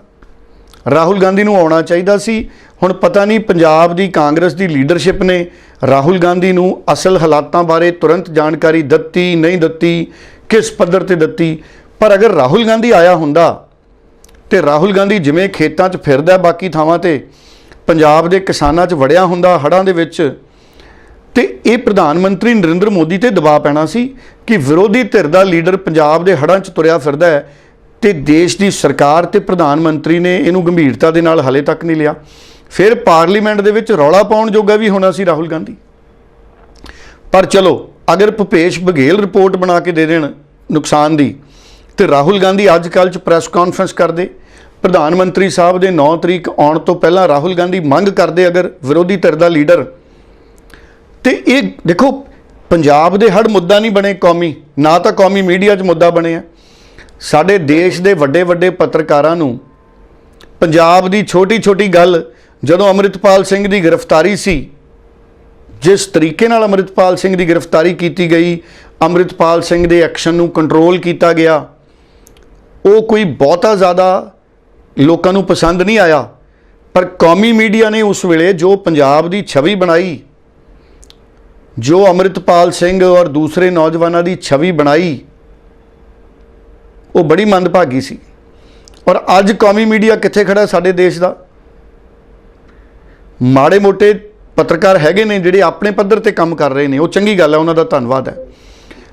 ਰਾਹੁਲ ਗਾਂਧੀ ਨੂੰ ਆਉਣਾ ਚਾਹੀਦਾ ਸੀ। ਹੁਣ ਪਤਾ ਨਹੀਂ ਪੰਜਾਬ ਦੀ ਕਾਂਗਰਸ ਦੀ ਲੀਡਰਸ਼ਿਪ ਨੇ ਰਾਹੁਲ ਗਾਂਧੀ ਨੂੰ ਅਸਲ ਹਾਲਾਤਾਂ ਬਾਰੇ ਤੁਰੰਤ ਜਾਣਕਾਰੀ ਦਿੱਤੀ, ਨਹੀਂ ਦਿੱਤੀ, ਕਿਸ ਪੱਧਰ ਤੇ ਦਿੱਤੀ। ਪਰ ਅਗਰ ਰਾਹੁਲ ਗਾਂਧੀ ਆਇਆ ਹੁੰਦਾ ਤੇ ਰਾਹੁਲ ਗਾਂਧੀ ਜਿਵੇਂ ਖੇਤਾਂ 'ਚ ਫਿਰਦਾ ਬਾਕੀ ਥਾਵਾਂ ਤੇ ਪੰਜਾਬ ਦੇ ਕਿਸਾਨਾਂ 'ਚ ਵੜਿਆ ਹੁੰਦਾ, ਹੜ੍ਹਾਂ ਦੇ ਵਿੱਚ, ਤੇ ਇਹ ਪ੍ਰਧਾਨ ਮੰਤਰੀ ਨਰਿੰਦਰ ਮੋਦੀ ਤੇ ਦਬਾਅ ਪੈਣਾ ਸੀ ਕਿ ਵਿਰੋਧੀ ਧਿਰ ਦਾ ਲੀਡਰ ਪੰਜਾਬ ਦੇ ਹੜ੍ਹਾਂ 'ਚ ਤੁਰਿਆ ਫਿਰਦਾ ਹੈ। ਤੇ ਦੇਸ਼ ਦੀ ਸਰਕਾਰ ਤੇ ਪ੍ਰਧਾਨ ਮੰਤਰੀ ਨੇ ਇਹਨੂੰ ਗੰਭੀਰਤਾ ਦੇ ਨਾਲ ਹਲੇ ਤੱਕ ਨਹੀਂ ਲਿਆ। ਫਿਰ ਪਾਰਲੀਮੈਂਟ ਦੇ ਵਿੱਚ ਰੌਲਾ ਪਾਉਣ ਜੋਗਾ ਵੀ ਹੋਣਾ ਸੀ ਰਾਹੁਲ ਗਾਂਧੀ। ਪਰ ਚਲੋ, ਅਗਰ ਭੁਪੇਸ਼ ਬਘੇਲ ਰਿਪੋਰਟ ਬਣਾ ਕੇ ਦੇ ਦੇਣ ਨੁਕਸਾਨ ਦੀ, ਤੇ ਰਾਹੁਲ ਗਾਂਧੀ ਅੱਜ ਕੱਲ੍ਹ ਚ ਪ੍ਰੈਸ ਕਾਨਫਰੰਸ ਕਰਦੇ। ਪ੍ਰਧਾਨ ਮੰਤਰੀ ਸਾਹਿਬ ਦੇ 9 ਤਰੀਕ ਆਉਣ ਤੋਂ ਪਹਿਲਾਂ ਰਾਹੁਲ ਗਾਂਧੀ ਮੰਗ ਕਰਦੇ ਅਗਰ ਵਿਰੋਧੀ ਧਿਰ ਦਾ ਲੀਡਰ। ਤੇ ਇਹ ਦੇਖੋ, ਪੰਜਾਬ ਦੇ ਹੜ ਮੁੱਦਾ ਨਹੀਂ ਬਣੇ ਕੌਮੀ, ਨਾ ਤਾਂ ਕੌਮੀ ਮੀਡੀਆ 'ਚ ਮੁੱਦਾ ਬਣੇ ਬਣਿਆ। ਸਾਡੇ ਦੇਸ਼ ਦੇ ਵੱਡੇ ਵੱਡੇ ਪੱਤਰਕਾਰਾਂ ਨੂੰ ਪੰਜਾਬ ਦੀ ਛੋਟੀ ਛੋਟੀ ਗੱਲ, ਜਦੋਂ ਅੰਮ੍ਰਿਤਪਾਲ ਸਿੰਘ ਦੀ ਗ੍ਰਿਫਤਾਰੀ ਸੀ, ਜਿਸ ਤਰੀਕੇ ਨਾਲ ਅੰਮ੍ਰਿਤਪਾਲ ਸਿੰਘ ਦੀ ਗ੍ਰਿਫਤਾਰੀ ਕੀਤੀ ਗਈ, ਅੰਮ੍ਰਿਤਪਾਲ ਸਿੰਘ ਦੇ ਐਕਸ਼ਨ ਨੂੰ ਕੰਟਰੋਲ ਕੀਤਾ ਗਿਆ, ਉਹ ਕੋਈ ਬਹੁਤਾ ਜ਼ਿਆਦਾ ਲੋਕਾਂ ਨੂੰ ਪਸੰਦ ਨਹੀਂ ਆਇਆ। ਪਰ ਕੌਮੀ ਮੀਡੀਆ ਨੇ ਉਸ ਵੇਲੇ ਜੋ ਪੰਜਾਬ ਦੀ ਛਵੀ ਬਣਾਈ, ਜੋ ਅੰਮ੍ਰਿਤਪਾਲ ਸਿੰਘ ਔਰ ਦੂਸਰੇ ਨੌਜਵਾਨਾਂ ਦੀ ਛਵੀ ਬਣਾਈ ਉਹ ਬੜੀ ਮੰਦਭਾਗੀ ਸੀ। ਔਰ ਅੱਜ ਕੌਮੀ ਮੀਡੀਆ ਕਿੱਥੇ ਖੜਾ ਸਾਡੇ ਦੇਸ਼ ਦਾ? ਮਾੜੇ ਮੋਟੇ ਪੱਤਰਕਾਰ ਹੈਗੇ ਨੇ ਜਿਹੜੇ ਆਪਣੇ ਪੱਧਰ ਤੇ ਕੰਮ ਕਰ ਰਹੇ ਨੇ। ਉਹ ਚੰਗੀ ਗੱਲ ਹੈ, ਉਹਨਾਂ ਦਾ ਧੰਨਵਾਦ ਹੈ।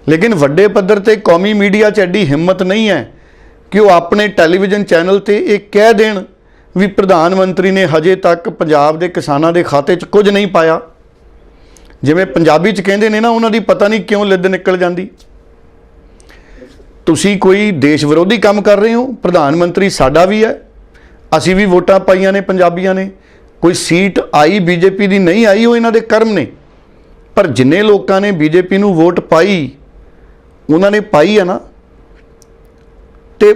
ਲੇਕਿਨ ਵੱਡੇ ਪੱਧਰ ਤੇ ਕੌਮੀ ਮੀਡੀਆ 'ਚ ਐਡੀ ਹਿੰਮਤ ਨਹੀਂ ਹੈ ਕਿ ਉਹ ਆਪਣੇ ਟੈਲੀਵਿਜ਼ਨ ਚੈਨਲ ਤੇ ਇਹ ਕਹਿ ਦੇਣ ਵੀ ਪ੍ਰਧਾਨ ਮੰਤਰੀ ਨੇ ਹਜੇ ਤੱਕ ਪੰਜਾਬ ਦੇ ਕਿਸਾਨਾਂ ਦੇ ਖਾਤੇ 'ਚ ਕੁਝ ਨਹੀਂ ਪਾਇਆ। ਜਿਵੇਂ ਪੰਜਾਬੀ 'ਚ ਕਹਿੰਦੇ ਨੇ ਨਾ, ਉਹਨਾਂ ਦੀ ਪਤਾ ਨਹੀਂ ਕਿਉਂ ਲਿੱਦ ਨਿਕਲ ਜਾਂਦੀ। ਤੁਸੀਂ ਕੋਈ ਦੇਸ਼ ਵਿਰੋਧੀ ਕੰਮ ਕਰ ਰਹੇ ਹੋ? ਪ੍ਰਧਾਨ ਮੰਤਰੀ ਸਾਡਾ ਵੀ ਹੈ। ਅਸੀਂ ਵੀ ਵੋਟਾਂ ਪਾਈਆਂ ਨੇ, ਪੰਜਾਬੀਆਂ ਨੇ। ਕੋਈ ਸੀਟ ਆਈ ਬੀਜੇਪੀ ਦੀ, ਨਹੀਂ ਆਈ ਉਹ ਇਹਨਾਂ ਦੇ ਕਰਮ ਨੇ। ਪਰ ਜਿੰਨੇ ਲੋਕਾਂ ਨੇ ਬੀਜੇਪੀ ਨੂੰ ਵੋਟ ਪਾਈ, ਉਹਨਾਂ ਨੇ ਪਾਈ ਹੈ ਨਾ। ਤੇ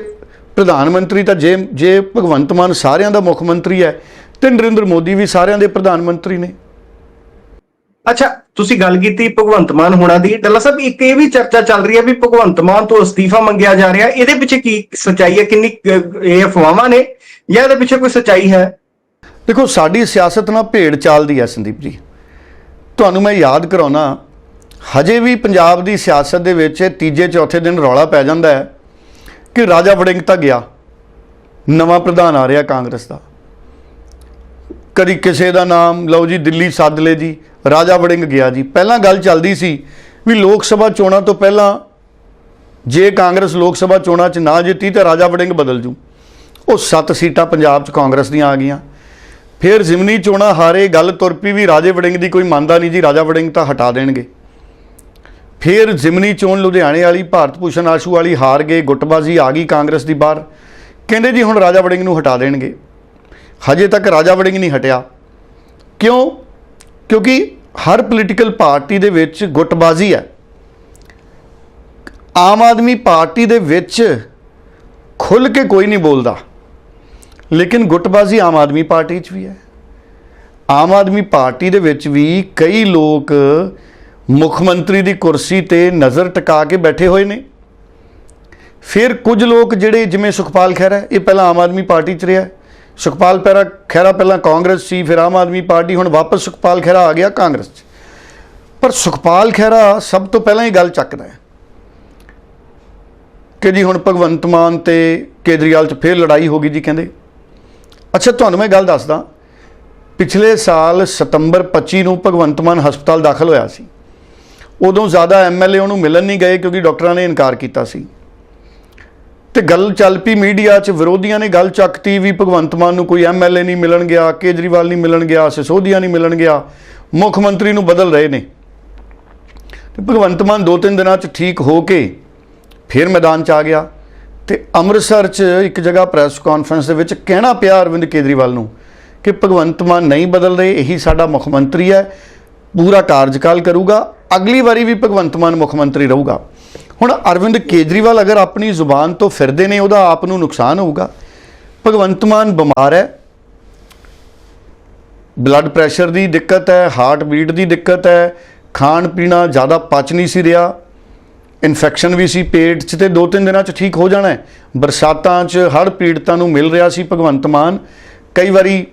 ਪ੍ਰਧਾਨ ਮੰਤਰੀ ਤਾਂ ਜੇ ਜੇ ਭਗਵੰਤ ਮਾਨ ਸਾਰਿਆਂ ਦਾ ਮੁੱਖ ਮੰਤਰੀ ਹੈ, ਤੇ ਨਰਿੰਦਰ ਮੋਦੀ ਵੀ ਸਾਰਿਆਂ ਦੇ ਪ੍ਰਧਾਨ ਮੰਤਰੀ ਨੇ। ਅੱਛਾ ਤੁਸੀਂ ਗੱਲ ਕੀਤੀ ਭਗਵੰਤ ਮਾਨ ਹੋਣਾ ਦੀ, ਡੱਲਾ ਸਾਹਿਬ, ਇੱਕ ਇਹ ਵੀ ਚਰਚਾ ਚੱਲ ਰਹੀ ਹੈ ਵੀ ਭਗਵੰਤ ਮਾਨ ਤੋਂ ਅਸਤੀਫਾ ਮੰਗਿਆ ਜਾ ਰਿਹਾ। ਇਹਦੇ ਪਿੱਛੇ ਕੀ ਸੱਚਾਈ ਹੈ? ਕਿੰਨੀ ਇਹ ਅਫਵਾਹਾਂ ਨੇ? ਜਾਂ ਇਹਦੇ ਪਿੱਛੇ ਕੋਈ ਸੱਚਾਈ ਹੈ? ਦੇਖੋ, ਸਾਡੀ ਸਿਆਸਤ ਨਾਲ ਭੇੜ ਚਾਲਦੀ ਹੈ ਸੰਦੀਪ ਜੀ। ਤੁਹਾਨੂੰ ਮੈਂ ਯਾਦ ਕਰਾਉਣਾ, ਹਜੇ ਵੀ ਪੰਜਾਬ ਦੀ ਸਿਆਸਤ ਦੇ ਵਿੱਚ ਤੀਜੇ, ਚੌਥੇ ਦਿਨ ਰੌਲਾ ਪੈ ਜਾਂਦਾ ਹੈ ਕਿ ਰਾਜਾ ਵੜਿੰਗ ਤਾਂ ਗਿਆ। ਨਵਾਂ ਪ੍ਰਧਾਨ ਆ ਰਿਹਾ ਕਾਂਗਰਸ ਦਾ। ਕਦੀ ਕਿਸੇ ਦਾ ਨਾਮ, ਲਓ ਜੀ, ਦਿੱਲੀ ਸੱਦ ਲੈ ਜੀ, ਰਾਜਾ ਵੜਿੰਗ ਗਿਆ ਜੀ। ਪਹਿਲਾਂ ਗੱਲ ਚੱਲਦੀ ਸੀ ਵੀ ਲੋਕ ਸਭਾ ਚੋਣਾਂ ਤੋਂ ਪਹਿਲਾਂ ਜੇ ਕਾਂਗਰਸ ਲੋਕ ਸਭਾ ਚੋਣਾਂ 'ਚ ਨਾ ਜਿੱਤੀ ਤਾਂ ਰਾਜਾ ਵੜਿੰਗ ਬਦਲ ਜੂ। ਉਹ ਸੱਤ ਸੀਟਾਂ ਪੰਜਾਬ 'ਚ ਕਾਂਗਰਸ ਦੀਆਂ ਆ ਗਈਆਂ। ਫਿਰ ਜ਼ਿਮਨੀ ਚੋਣਾਂ ਹਾਰੇ ਗੱਲ ਤੁਰ ਪਈ ਵੀ ਰਾਜੇ ਵੜਿੰਗ ਦੀ ਕੋਈ ਮੰਨਦਾ ਨਹੀਂ ਜੀ, ਰਾਜਾ ਵੜਿੰਗ ਤਾਂ ਹਟਾ ਦੇਣਗੇ। ਫਿਰ ਜ਼ਿਮਨੀ ਚੋਣ ਲੁਧਿਆਣੇ ਵਾਲੀ, ਭਾਰਤ ਭੂਸ਼ਣ ਆਸ਼ੂ ਵਾਲੀ ਹਾਰ ਗਏ, ਗੁੱਟਬਾਜ਼ੀ ਆ ਗਈ ਕਾਂਗਰਸ ਦੀ ਬਾਹਰ। ਕਹਿੰਦੇ ਜੀ ਹੁਣ ਰਾਜਾ ਵੜਿੰਗ ਨੂੰ ਹਟਾ ਦੇਣਗੇ। ਹਜੇ ਤੱਕ ਰਾਜਾ ਵੜਿੰਗ ਨਹੀਂ ਹਟਿਆ। ਕਿਉਂ? ਕਿਉਂਕਿ ਹਰ ਪੋਲੀਟੀਕਲ ਪਾਰਟੀ ਦੇ ਵਿੱਚ ਗੁੱਟਬਾਜ਼ੀ ਹੈ। ਆਮ ਆਦਮੀ ਪਾਰਟੀ ਦੇ ਵਿੱਚ ਖੁੱਲ ਕੇ ਕੋਈ ਨਹੀਂ ਬੋਲਦਾ। ਲੇਕਿਨ ਗੁੱਟਬਾਜ਼ੀ ਆਮ ਆਦਮੀ ਪਾਰਟੀ 'ਚ ਵੀ ਹੈ। ਆਮ ਆਦਮੀ ਪਾਰਟੀ ਦੇ ਵਿੱਚ ਵੀ ਕਈ ਲੋਕ ਮੁੱਖ ਮੰਤਰੀ ਦੀ ਕੁਰਸੀ ਤੇ ਨਜ਼ਰ ਟਿਕਾ ਕੇ ਬੈਠੇ ਹੋਏ ਨੇ। ਫਿਰ ਕੁਝ ਲੋਕ ਜਿਹੜੇ ਜਿਵੇਂ ਸੁਖਪਾਲ ਖਹਿਰਾ ਇਹ ਪਹਿਲਾਂ ਆਮ ਆਦਮੀ ਪਾਰਟੀ 'ਚ ਰਿਹਾ ਸੁਖਪਾਲ ਪਹਿਰਾ ਖਹਿਰਾ ਪਹਿਲਾਂ ਕਾਂਗਰਸ ਸੀ, ਫਿਰ ਆਮ ਆਦਮੀ ਪਾਰਟੀ, ਹੁਣ ਵਾਪਸ ਸੁਖਪਾਲ ਖਹਿਰਾ ਆ ਗਿਆ ਕਾਂਗਰਸ 'ਚ। ਪਰ ਸੁਖਪਾਲ ਖਹਿਰਾ ਸਭ ਤੋਂ ਪਹਿਲਾਂ ਇਹ ਗੱਲ ਚੱਕਦਾ ਹੈ ਕਿ ਜੀ ਹੁਣ ਭਗਵੰਤ ਮਾਨ ਤੇ ਕੇਜਰੀਵਾਲ 'ਚ ਫੇਰ ਲੜਾਈ ਹੋ ਗਈ ਜੀ ਕਹਿੰਦੇ। ਅੱਛਾ, ਤੁਹਾਨੂੰ ਮੈਂ ਗੱਲ ਦੱਸਦਾ। ਪਿਛਲੇ ਸਾਲ ਸਤੰਬਰ 25 ਨੂੰ ਭਗਵੰਤ ਮਾਨ ਹਸਪਤਾਲ ਦਾਖਲ ਹੋਇਆ ਸੀ। ਉਦੋਂ ਜ਼ਿਆਦਾ ਐਮਐਲਏ ਉਹਨੂੰ ਮਿਲਣ ਨਹੀਂ ਗਏ ਕਿਉਂਕਿ ਡਾਕਟਰਾਂ ਨੇ ਇਨਕਾਰ ਕੀਤਾ ਸੀ। ਤੇ ਗੱਲ ਚੱਲ ਪਈ ਮੀਡੀਆ 'ਚ, ਵਿਰੋਧੀਆਂ ਨੇ ਗੱਲ ਚੱਕਤੀ ਵੀ ਭਗਵੰਤ ਮਾਨ ਨੂੰ ਕੋਈ ਐਮਐਲਏ ਨਹੀਂ ਮਿਲਣ ਗਿਆ ਕੇਜਰੀਵਾਲ ਨਹੀਂ ਮਿਲਣ ਗਿਆ ਸਿਸੋਦੀਆ ਨਹੀਂ ਮਿਲਣ ਗਿਆ ਮੁੱਖ ਮੰਤਰੀ ਨੂੰ ਬਦਲ ਰਹੇ ਨੇ। ਤੇ ਭਗਵੰਤ ਮਾਨ ਦੋ ਤਿੰਨ ਦਿਨਾਂ 'ਚ ਠੀਕ ਹੋ ਕੇ ਫਿਰ ਮੈਦਾਨ 'ਚ ਆ ਗਿਆ। ਤੇ ਅੰਮ੍ਰਿਤਸਰ 'ਚ ਇੱਕ ਜਗ੍ਹਾ ਪ੍ਰੈਸ ਕਾਨਫਰੰਸ ਦੇ ਵਿੱਚ ਕਹਿਣਾ ਪਿਆ ਅਰਵਿੰਦ ਕੇਜਰੀਵਾਲ ਨੂੰ ਕਿ ਭਗਵੰਤ ਮਾਨ ਨਹੀਂ ਬਦਲ ਰਹੇ, ਇਹੀ ਸਾਡਾ ਮੁੱਖ ਮੰਤਰੀ ਹੈ, ਪੂਰਾ ਕਾਰਜਕਾਲ ਕਰੂਗਾ, ਅਗਲੀ ਵਾਰੀ ਵੀ ਭਗਵੰਤ ਮਾਨ ਮੁੱਖ ਮੰਤਰੀ ਰਹੂਗਾ। ਹੁਣ ਅਰਵਿੰਦ ਕੇਜਰੀਵਾਲ ਅਗਰ ਆਪਣੀ ਜ਼ੁਬਾਨ ਤੋਂ ਫਿਰਦੇ ਨੇ, ਉਹਦਾ ਆਪ ਨੂੰ ਨੁਕਸਾਨ ਹੋਊਗਾ। ਭਗਵੰਤ ਮਾਨ ਬਿਮਾਰ ਹੈ। ਬਲੱਡ ਪ੍ਰੈਸ਼ਰ ਦੀ ਦਿੱਕਤ ਹੈ ਹਾਰਟ ਬੀਟ ਦੀ ਦਿੱਕਤ ਹੈ, ਖਾਣ ਪੀਣਾ ਜ਼ਿਆਦਾ ਪਚ ਨਹੀਂ ਸੀ ਰਿਹਾ। ਇਨਫੈਕਸ਼ਨ ਵੀ ਸੀ ਪੇਟ 'ਚ ਤੇ ਦੋ ਤਿੰਨ ਦਿਨਾਂ 'ਚ ਠੀਕ ਹੋ ਜਾਣਾ ਹੈ। ਬਰਸਾਤਾਂ 'ਚ ਹੜ੍ਹ ਪੀੜਤਾਂ ਨੂੰ ਮਿਲ ਰਿਹਾ ਸੀ ਭਗਵੰਤ ਮਾਨ। ਕਈ ਵਾਰੀ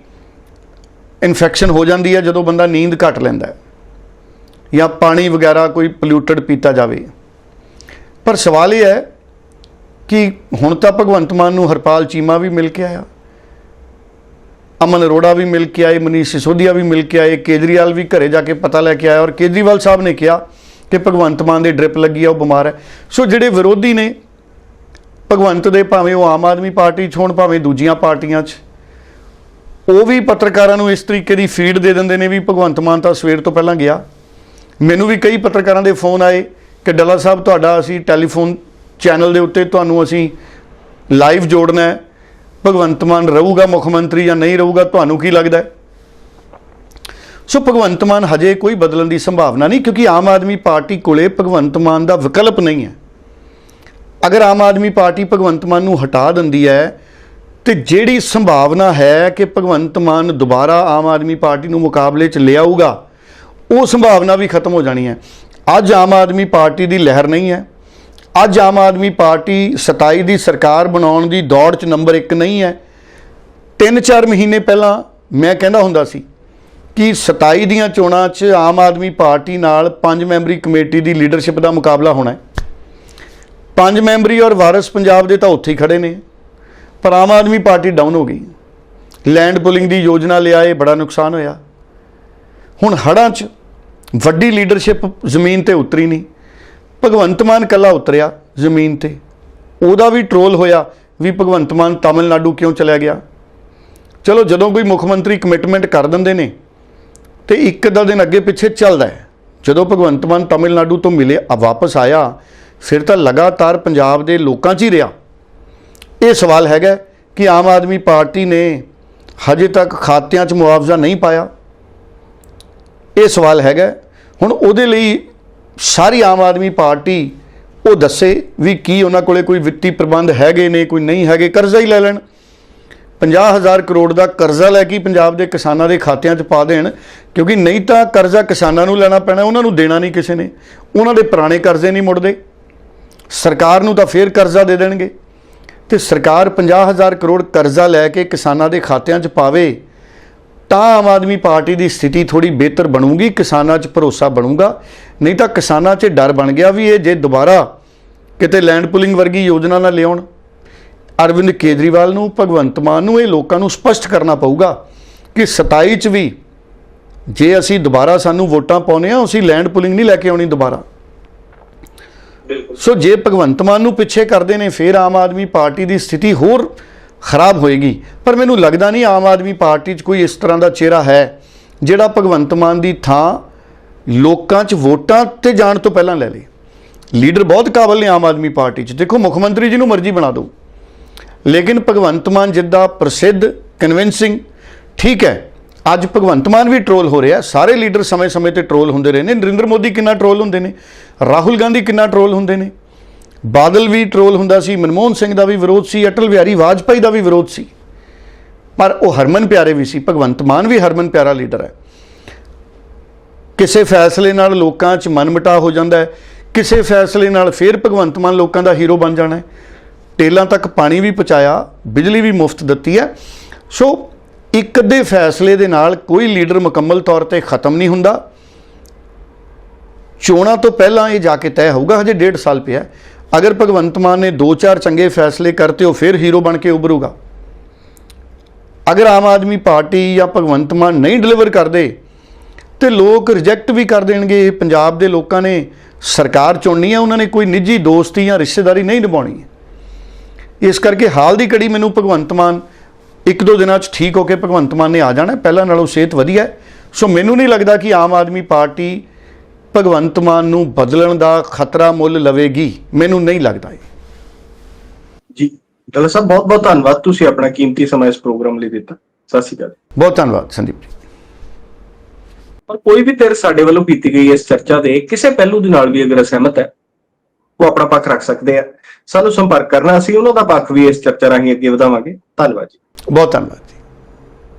ਇਨਫੈਕਸ਼ਨ ਹੋ ਜਾਂਦੀ ਹੈ ਜਦੋਂ ਬੰਦਾ ਨੀਂਦ ਘੱਟ ਲੈਂਦਾ ਹੈ ਜਾਂ ਪਾਣੀ ਵਗੈਰਾ ਕੋਈ ਪੋਲਿਊਟਡ ਪੀਤਾ ਜਾਵੇ। ਪਰ ਸਵਾਲ ਇਹ ਹੈ ਕਿ ਹੁਣ ਤਾਂ ਭਗਵੰਤ ਮਾਨ ਨੂੰ ਹਰਪਾਲ ਚੀਮਾ ਵੀ ਮਿਲ ਕੇ ਆਇਆ, ਅਮਨ ਅਰੋੜਾ ਵੀ ਮਿਲ ਕੇ ਆਏ, ਮਨੀਸ਼ ਸਿਸੋਦੀਆ ਵੀ ਮਿਲ ਕੇ ਆਏ, ਕੇਜਰੀਵਾਲ ਵੀ ਘਰੇ ਜਾ ਕੇ ਪਤਾ ਲੈ ਕੇ ਆਇਆ ਔਰ ਕੇਜਰੀਵਾਲ ਸਾਹਿਬ ਨੇ ਕਿਹਾ ਕਿ ਭਗਵੰਤ ਮਾਨ ਦੇ ਡ੍ਰਿਪ ਲੱਗੀ ਆ, ਉਹ ਬਿਮਾਰ ਹੈ। ਸੋ ਜਿਹੜੇ ਵਿਰੋਧੀ ਨੇ, ਭਗਵੰਤ ਦੇ ਭਾਵੇਂ ਉਹ ਆਮ ਆਦਮੀ ਪਾਰਟੀ 'ਚ ਹੋਣ, ਭਾਵੇਂ ਦੂਜੀਆਂ ਪਾਰਟੀਆਂ 'ਚ, ਉਹ ਵੀ ਪੱਤਰਕਾਰਾਂ ਨੂੰ ਇਸ ਤਰੀਕੇ ਦੀ ਫੀਡ ਦੇ ਦਿੰਦੇ ਨੇ ਵੀ ਭਗਵੰਤ ਮਾਨ ਤਾਂ ਸਵੇਰ ਤੋਂ ਪਹਿਲਾਂ ਗਿਆ। ਮੈਨੂੰ ਵੀ ਕਈ ਪੱਤਰਕਾਰਾਂ ਦੇ ਫੋਨ ਆਏ ਕਿ ਡੱਲਾ ਸਾਹਿਬ, ਤੁਹਾਡਾ ਅਸੀਂ ਟੈਲੀਫੋਨ ਚੈਨਲ ਦੇ ਉੱਤੇ ਤੁਹਾਨੂੰ ਅਸੀਂ ਲਾਈਵ ਜੋੜਨਾ ਹੈ। ਭਗਵੰਤ ਮਾਨ ਰਹੂਗਾ ਮੁੱਖ ਮੰਤਰੀ ਜਾਂ ਨਹੀਂ ਰਹੂਗਾ, ਤੁਹਾਨੂੰ ਕੀ ਲੱਗਦਾ ਸੋ ਭਗਵੰਤ ਮਾਨ ਹਜੇ ਕੋਈ ਬਦਲਣ ਦੀ ਸੰਭਾਵਨਾ ਨਹੀਂ, ਕਿਉਂਕਿ ਆਮ ਆਦਮੀ ਪਾਰਟੀ ਕੋਲੇ ਭਗਵੰਤ ਮਾਨ ਦਾ ਵਿਕਲਪ ਨਹੀਂ ਹੈ। ਅਗਰ ਆਮ ਆਦਮੀ ਪਾਰਟੀ ਭਗਵੰਤ ਮਾਨ ਨੂੰ ਹਟਾ ਦਿੰਦੀ ਹੈ, ਤੇ ਜਿਹੜੀ ਸੰਭਾਵਨਾ ਹੈ ਕਿ ਭਗਵੰਤ ਮਾਨ ਦੁਬਾਰਾ ਆਮ ਆਦਮੀ ਪਾਰਟੀ ਨੂੰ ਮੁਕਾਬਲੇ 'ਚ ਲਿਆਊਗਾ, ਉਹ ਸੰਭਾਵਨਾ ਵੀ ਖਤਮ ਹੋ ਜਾਣੀ ਹੈ। ਅੱਜ ਆਮ ਆਦਮੀ ਪਾਰਟੀ ਦੀ ਲਹਿਰ ਨਹੀਂ ਹੈ। ਅੱਜ ਆਮ ਆਦਮੀ ਪਾਰਟੀ 27 ਦੀ ਸਰਕਾਰ ਬਣਾਉਣ ਦੀ ਦੌੜ 'ਚ ਨੰਬਰ 1 ਨਹੀਂ ਹੈ। 3-4 ਮਹੀਨੇ ਪਹਿਲਾਂ ਮੈਂ ਕਹਿੰਦਾ ਹੁੰਦਾ ਸੀ ਕਿ 27 ਦੀਆਂ ਚੋਣਾਂ 'ਚ ਆਮ ਆਦਮੀ ਪਾਰਟੀ ਨਾਲ ਪੰਜ ਮੈਂਬਰੀ ਕਮੇਟੀ ਦੀ ਲੀਡਰਸ਼ਿਪ ਦਾ ਮੁਕਾਬਲਾ ਹੋਣਾ ਹੈ। ਪੰਜ ਮੈਂਬਰੀ ਔਰ ਵਾਰਿਸ ਪੰਜਾਬ ਦੇ ਤਾਂ ਉੱਥੇ ਹੀ ਖੜੇ ਨੇ, ਪਰ ਆਮ ਆਦਮੀ ਪਾਰਟੀ ਡਾਊਨ ਹੋ ਗਈ। ਲੈਂਡ ਪੁਲਿੰਗ ਦੀ ਯੋਜਨਾ ਲਿਆਏ, ਬੜਾ ਨੁਕਸਾਨ ਹੋਇਆ। ਹੁਣ ਹੜ੍ਹਾਂ 'ਚ ਵੱਡੀ ਲੀਡਰਸ਼ਿਪ ਜ਼ਮੀਨ ਤੇ ਉਤਰੀ ਨਹੀਂ। ਭਗਵੰਤ ਮਾਨ ਕੱਲਾ ਉਤਰਿਆ ਜ਼ਮੀਨ ਤੇ। ਉਹਦਾ ਵੀ ਟਰੋਲ ਹੋਇਆ ਵੀ ਭਗਵੰਤ ਮਾਨ ਤਾਮਿਲਨਾਡੂ ਕਿਉਂ ਚਲਿਆ ਗਿਆ। ਚਲੋ ਜਦੋਂ ਕੋਈ ਮੁੱਖ ਮੰਤਰੀ ਕਮਿਟਮੈਂਟ ਕਰ ਦਿੰਦੇ ਨੇ, ਤੇ ਇੱਕ ਅੱਧਾ ਦਿਨ ਅੱਗੇ ਪਿੱਛੇ ਚੱਲਦਾ ਹੈ। ਜਦੋਂ ਭਗਵੰਤ ਮਾਨ ਤਾਮਿਲਨਾਡੂ ਤੋਂ ਮਿਲੇ ਵਾਪਸ ਆਇਆ ਫਿਰ ਤਾਂ ਲਗਾਤਾਰ ਪੰਜਾਬ ਦੇ ਲੋਕਾਂ 'ਚ ਹੀ ਰਿਹਾ। ਇਹ ਸਵਾਲ ਹੈਗਾ ਕਿ ਆਮ ਆਦਮੀ ਪਾਰਟੀ ਨੇ ਹਜੇ ਤੱਕ ਖਾਤਿਆਂ 'ਚ ਮੁਆਵਜ਼ਾ ਨਹੀਂ ਪਾਇਆ। ਇਹ ਸਵਾਲ ਹੈਗਾ ਹੁਣ ਉਹਦੇ ਲਈ ਸਾਰੀ ਆਮ ਆਦਮੀ ਪਾਰਟੀ ਉਹ ਦੱਸੇ ਵੀ ਕੀ ਉਹਨਾਂ ਕੋਲੇ ਕੋਈ ਵਿੱਤੀ ਪ੍ਰਬੰਧ ਹੈਗੇ ਨੇ, ਕੋਈ ਨਹੀਂ ਹੈਗੇ, ਕਰਜ਼ਾ ਹੀ ਲੈ ਲੈਣ। 50000 ਕਰੋੜ ਦਾ ਕਰਜ਼ਾ ਲੈ ਕੇ ਪੰਜਾਬ ਦੇ ਕਿਸਾਨਾਂ ਦੇ ਖਾਤਿਆਂ 'ਚ ਪਾ ਦੇਣ, ਕਿਉਂਕਿ ਨਹੀਂ ਤਾਂ ਕਰਜ਼ਾ ਕਿਸਾਨਾਂ ਨੂੰ ਲੈਣਾ ਪੈਣਾ, ਉਹਨਾਂ ਨੂੰ ਦੇਣਾ ਨਹੀਂ ਕਿਸੇ ਨੇ। ਉਹਨਾਂ ਦੇ ਪੁਰਾਣੇ ਕਰਜ਼ੇ ਨਹੀਂ ਮੁੜਦੇ। ਸਰਕਾਰ ਨੂੰ ਤਾਂ ਫੇਰ ਕਰਜ਼ਾ ਦੇ ਦੇਣਗੇ। ਤੇ ਸਰਕਾਰ 50000 ਕਰੋੜ ਕਰਜ਼ਾ ਲੈ ਕੇ ਕਿਸਾਨਾਂ ਦੇ ਖਾਤਿਆਂ 'ਚ ਪਾਵੇ ਤਾਂ ਆਮ ਆਦਮੀ ਪਾਰਟੀ ਦੀ ਸਥਿਤੀ ਥੋੜੀ ਬਿਹਤਰ ਬਣੂਗੀ ਕਿਸਾਨਾਂ 'ਚ ਭਰੋਸਾ ਬਣੂਗਾ। ਨਹੀਂ ਤਾਂ ਕਿਸਾਨਾਂ 'ਚ ਡਰ ਬਣ ਗਿਆ ਵੀ ਇਹ ਜੇ ਦੁਬਾਰਾ ਕਿਤੇ ਲੈਂਡ ਪੁਲਿੰਗ ਵਰਗੀ ਯੋਜਨਾ ਨਾ ਲਿਆਉਣ। ਅਰਵਿੰਦ ਕੇਜਰੀਵਾਲ ਨੂੰ ਭਗਵੰਤ ਮਾਨ ਨੂੰ ਇਹ ਲੋਕਾਂ ਨੂੰ ਸਪਸ਼ਟ ਕਰਨਾ ਪਊਗਾ ਕਿ 27 ਚ ਵੀ ਜੇ ਅਸੀਂ ਦੁਬਾਰਾ ਸਾਨੂੰ ਵੋਟਾਂ ਪਾਉਣੇ ਆ ਅਸੀਂ ਲੈਂਡ ਪੁਲਿੰਗ ਨਹੀਂ ਲੈ ਕੇ ਆਉਣੀ ਦੁਬਾਰਾ। ਸੋ ਜੇ ਭਗਵੰਤ ਮਾਨ ਨੂੰ ਪਿੱਛੇ ਕਰਦੇ ਨੇ ਫਿਰ ਆਮ ਆਦਮੀ ਪਾਰਟੀ ਦੀ ਸਥਿਤੀ ਹੋਰ ਖਰਾਬ ਹੋਏਗੀ। ਪਰ ਮੈਨੂੰ ਲੱਗਦਾ ਨਹੀਂ ਆਮ ਆਦਮੀ ਪਾਰਟੀ 'ਚ ਕੋਈ ਇਸ ਤਰ੍ਹਾਂ ਦਾ ਚਿਹਰਾ ਹੈ, ਜਿਹੜਾ ਭਗਵੰਤ ਮਾਨ ਦੀ ਥਾਂ ਲੋਕਾਂ 'ਚ ਵੋਟਾਂ ਤੇ ਜਾਣ ਤੋਂ ਪਹਿਲਾਂ ਲੈ ਲੇ। ਲੀਡਰ ਬਹੁਤ ਕਾਬਲ ਨੇ ਆਮ ਆਦਮੀ ਪਾਰਟੀ 'ਚ। ਦੇਖੋ, ਮੁੱਖ ਮੰਤਰੀ ਜੀ ਨੂੰ ਮਰਜ਼ੀ ਬਣਾ ਦਿਓ। ਲੇਕਿਨ ਭਗਵੰਤ ਮਾਨ ਜਿੱਦਾਂ ਪ੍ਰਸਿੱਧ ਕਨਵਿੰਸਿੰਗ ਠੀਕ ਹੈ, ਅੱਜ ਭਗਵੰਤ ਮਾਨ ਵੀ ਟਰੋਲ ਹੋ ਰਿਹਾ ਸਾਰੇ ਲੀਡਰ ਸਮੇਂ-ਸਮੇਂ ਤੇ ਟਰੋਲ ਹੁੰਦੇ ਰਹੇ ਨੇ। ਨਰਿੰਦਰ ਮੋਦੀ ਕਿੰਨਾ ਟਰੋਲ ਹੁੰਦੇ ਨੇ? ਰਾਹੁਲ ਗਾਂਧੀ ਕਿੰਨਾ ਟਰੋਲ ਹੁੰਦੇ ਨੇ? ਬਾਦਲ ਵੀ ਟਰੋਲ ਹੁੰਦਾ ਸੀ, ਮਨਮੋਹਨ ਸਿੰਘ ਦਾ ਵੀ ਵਿਰੋਧ ਸੀ, ਅਟਲ ਬਿਹਾਰੀ ਵਾਜਪਾਈ ਦਾ ਵੀ ਵਿਰੋਧ ਸੀ। ਪਰ ਉਹ ਹਰਮਨ ਪਿਆਰੇ ਵੀ ਸੀ, ਭਗਵੰਤ ਮਾਨ ਵੀ ਹਰਮਨ ਪਿਆਰਾ ਲੀਡਰ ਹੈ। ਕਿਸੇ ਫੈਸਲੇ ਨਾਲ ਲੋਕਾਂ 'ਚ ਮਨਮਟਾ ਹੋ ਜਾਂਦਾ ਹੈ, ਕਿਸੇ ਫੈਸਲੇ ਨਾਲ ਫਿਰ ਭਗਵੰਤ ਮਾਨ ਲੋਕਾਂ ਦਾ ਹੀਰੋ ਬਣ ਜਾਣਾ ਹੈ। ਟੇਲਾਂ ਤੱਕ ਪਾਣੀ ਵੀ ਪਹੁੰਚਾਇਆ, ਬਿਜਲੀ ਵੀ ਮੁਫਤ ਦਿੱਤੀ ਹੈ। ਸੋ, ਇੱਕ ਅੱਧੇ ਫੈਸਲੇ ਦੇ ਨਾਲ ਕੋਈ ਲੀਡਰ ਮੁਕੰਮਲ ਤੌਰ ਤੇ ਖਤਮ ਨਹੀਂ ਹੁੰਦਾ। ਚੋਣਾਂ ਤੋਂ ਪਹਿਲਾਂ ਇਹ ਜਾ ਕੇ ਤੈਅ ਹੋਊਗਾ, ਹਜੇ ਡੇਢ ਸਾਲ ਪਿਆ ਅਗਰ ਭਗਵੰਤ ਮਾਨ ਨੇ ਦੋ ਚਾਰ ਚੰਗੇ ਫੈਸਲੇ ਕਰਤੇ, ਉਹ ਫਿਰ ਹੀਰੋ ਬਣ ਕੇ ਉਭਰੂਗਾ। ਅਗਰ ਆਮ ਆਦਮੀ ਪਾਰਟੀ ਜਾਂ ਭਗਵੰਤ ਮਾਨ ਨਹੀਂ ਡਿਲੀਵਰ ਕਰਦੇ, ਤੇ ਲੋਕ ਰਿਜੈਕਟ ਵੀ ਕਰ ਦੇਣਗੇ। ਪੰਜਾਬ ਦੇ ਲੋਕਾਂ ਨੇ ਸਰਕਾਰ ਚੁਣਨੀ ਹੈ ਉਹਨਾਂ ਨੇ ਕੋਈ ਨਿੱਜੀ ਦੋਸਤੀ ਜਾਂ ਰਿਸ਼ਤੇਦਾਰੀ ਨਹੀਂ ਨਿਭਾਉਣੀ। ਇਸ ਕਰਕੇ ਹਾਲ ਦੀ ਕੜੀ ਮੈਨੂੰ ਭਗਵੰਤ ਮਾਨ, ਇੱਕ ਦੋ ਦਿਨਾਂ 'ਚ ਠੀਕ ਹੋ ਕੇ ਭਗਵੰਤ ਮਾਨ ਨੇ ਆ ਜਾਣਾ। ਪਹਿਲਾਂ ਨਾਲੋਂ ਸਿਹਤ ਵਧੀਆ। ਸੋ ਮੈਨੂੰ ਨਹੀਂ ਲੱਗਦਾ ਕਿ ਆਮ ਆਦਮੀ ਪਾਰਟੀ ਭਗਵੰਤ ਮਾਨ ਨੂੰ ਬਦਲਣ ਦਾ ਖਤਰਾ ਮੁੱਲ ਲਵੇਗੀ ਮੈਨੂੰ ਨਹੀਂ ਲੱਗਦਾ ਜੀ ਡਾਲਾ ਸਾਹਿਬ ਬਹੁਤ ਬਹੁਤ ਧੰਨਵਾਦ ਤੁਸੀਂ ਆਪਣਾ ਕੀਮਤੀ ਸਮਾਂ ਇਸ ਪ੍ਰੋਗਰਾਮ ਲਈ ਦਿੱਤਾ। ਸਤਿ ਸ਼੍ਰੀ ਅਕਾਲ। ਬਹੁਤ ਧੰਨਵਾਦ ਸੰਦੀਪ ਜੀ। ਪਰ ਕੋਈ ਵੀ ਧਿਰ ਸਾਡੇ ਵੱਲੋਂ ਕੀਤੀ ਗਈ ਇਸ ਚਰਚਾ ਦੇ ਕਿਸੇ ਪਹਿਲੂ ਦੇ ਨਾਲ ਵੀ ਅਗਰ ਅਸਹਿਮਤ ਹੈ ਉਹ ਆਪਣਾ ਪੱਖ ਰੱਖ ਸਕਦੇ ਆ। ਸਾਨੂੰ ਸੰਪਰਕ ਕਰਨਾ ਅਸੀਂ ਉਹਨਾਂ ਦਾ ਪੱਖ ਵੀ ਇਸ ਚਰਚਾ ਰਾਹੀਂ ਅੱਗੇ ਵਧਾਵਾਂਗੇ। ਧੰਨਵਾਦ ਜੀ। ਬਹੁਤ ਧੰਨਵਾਦ।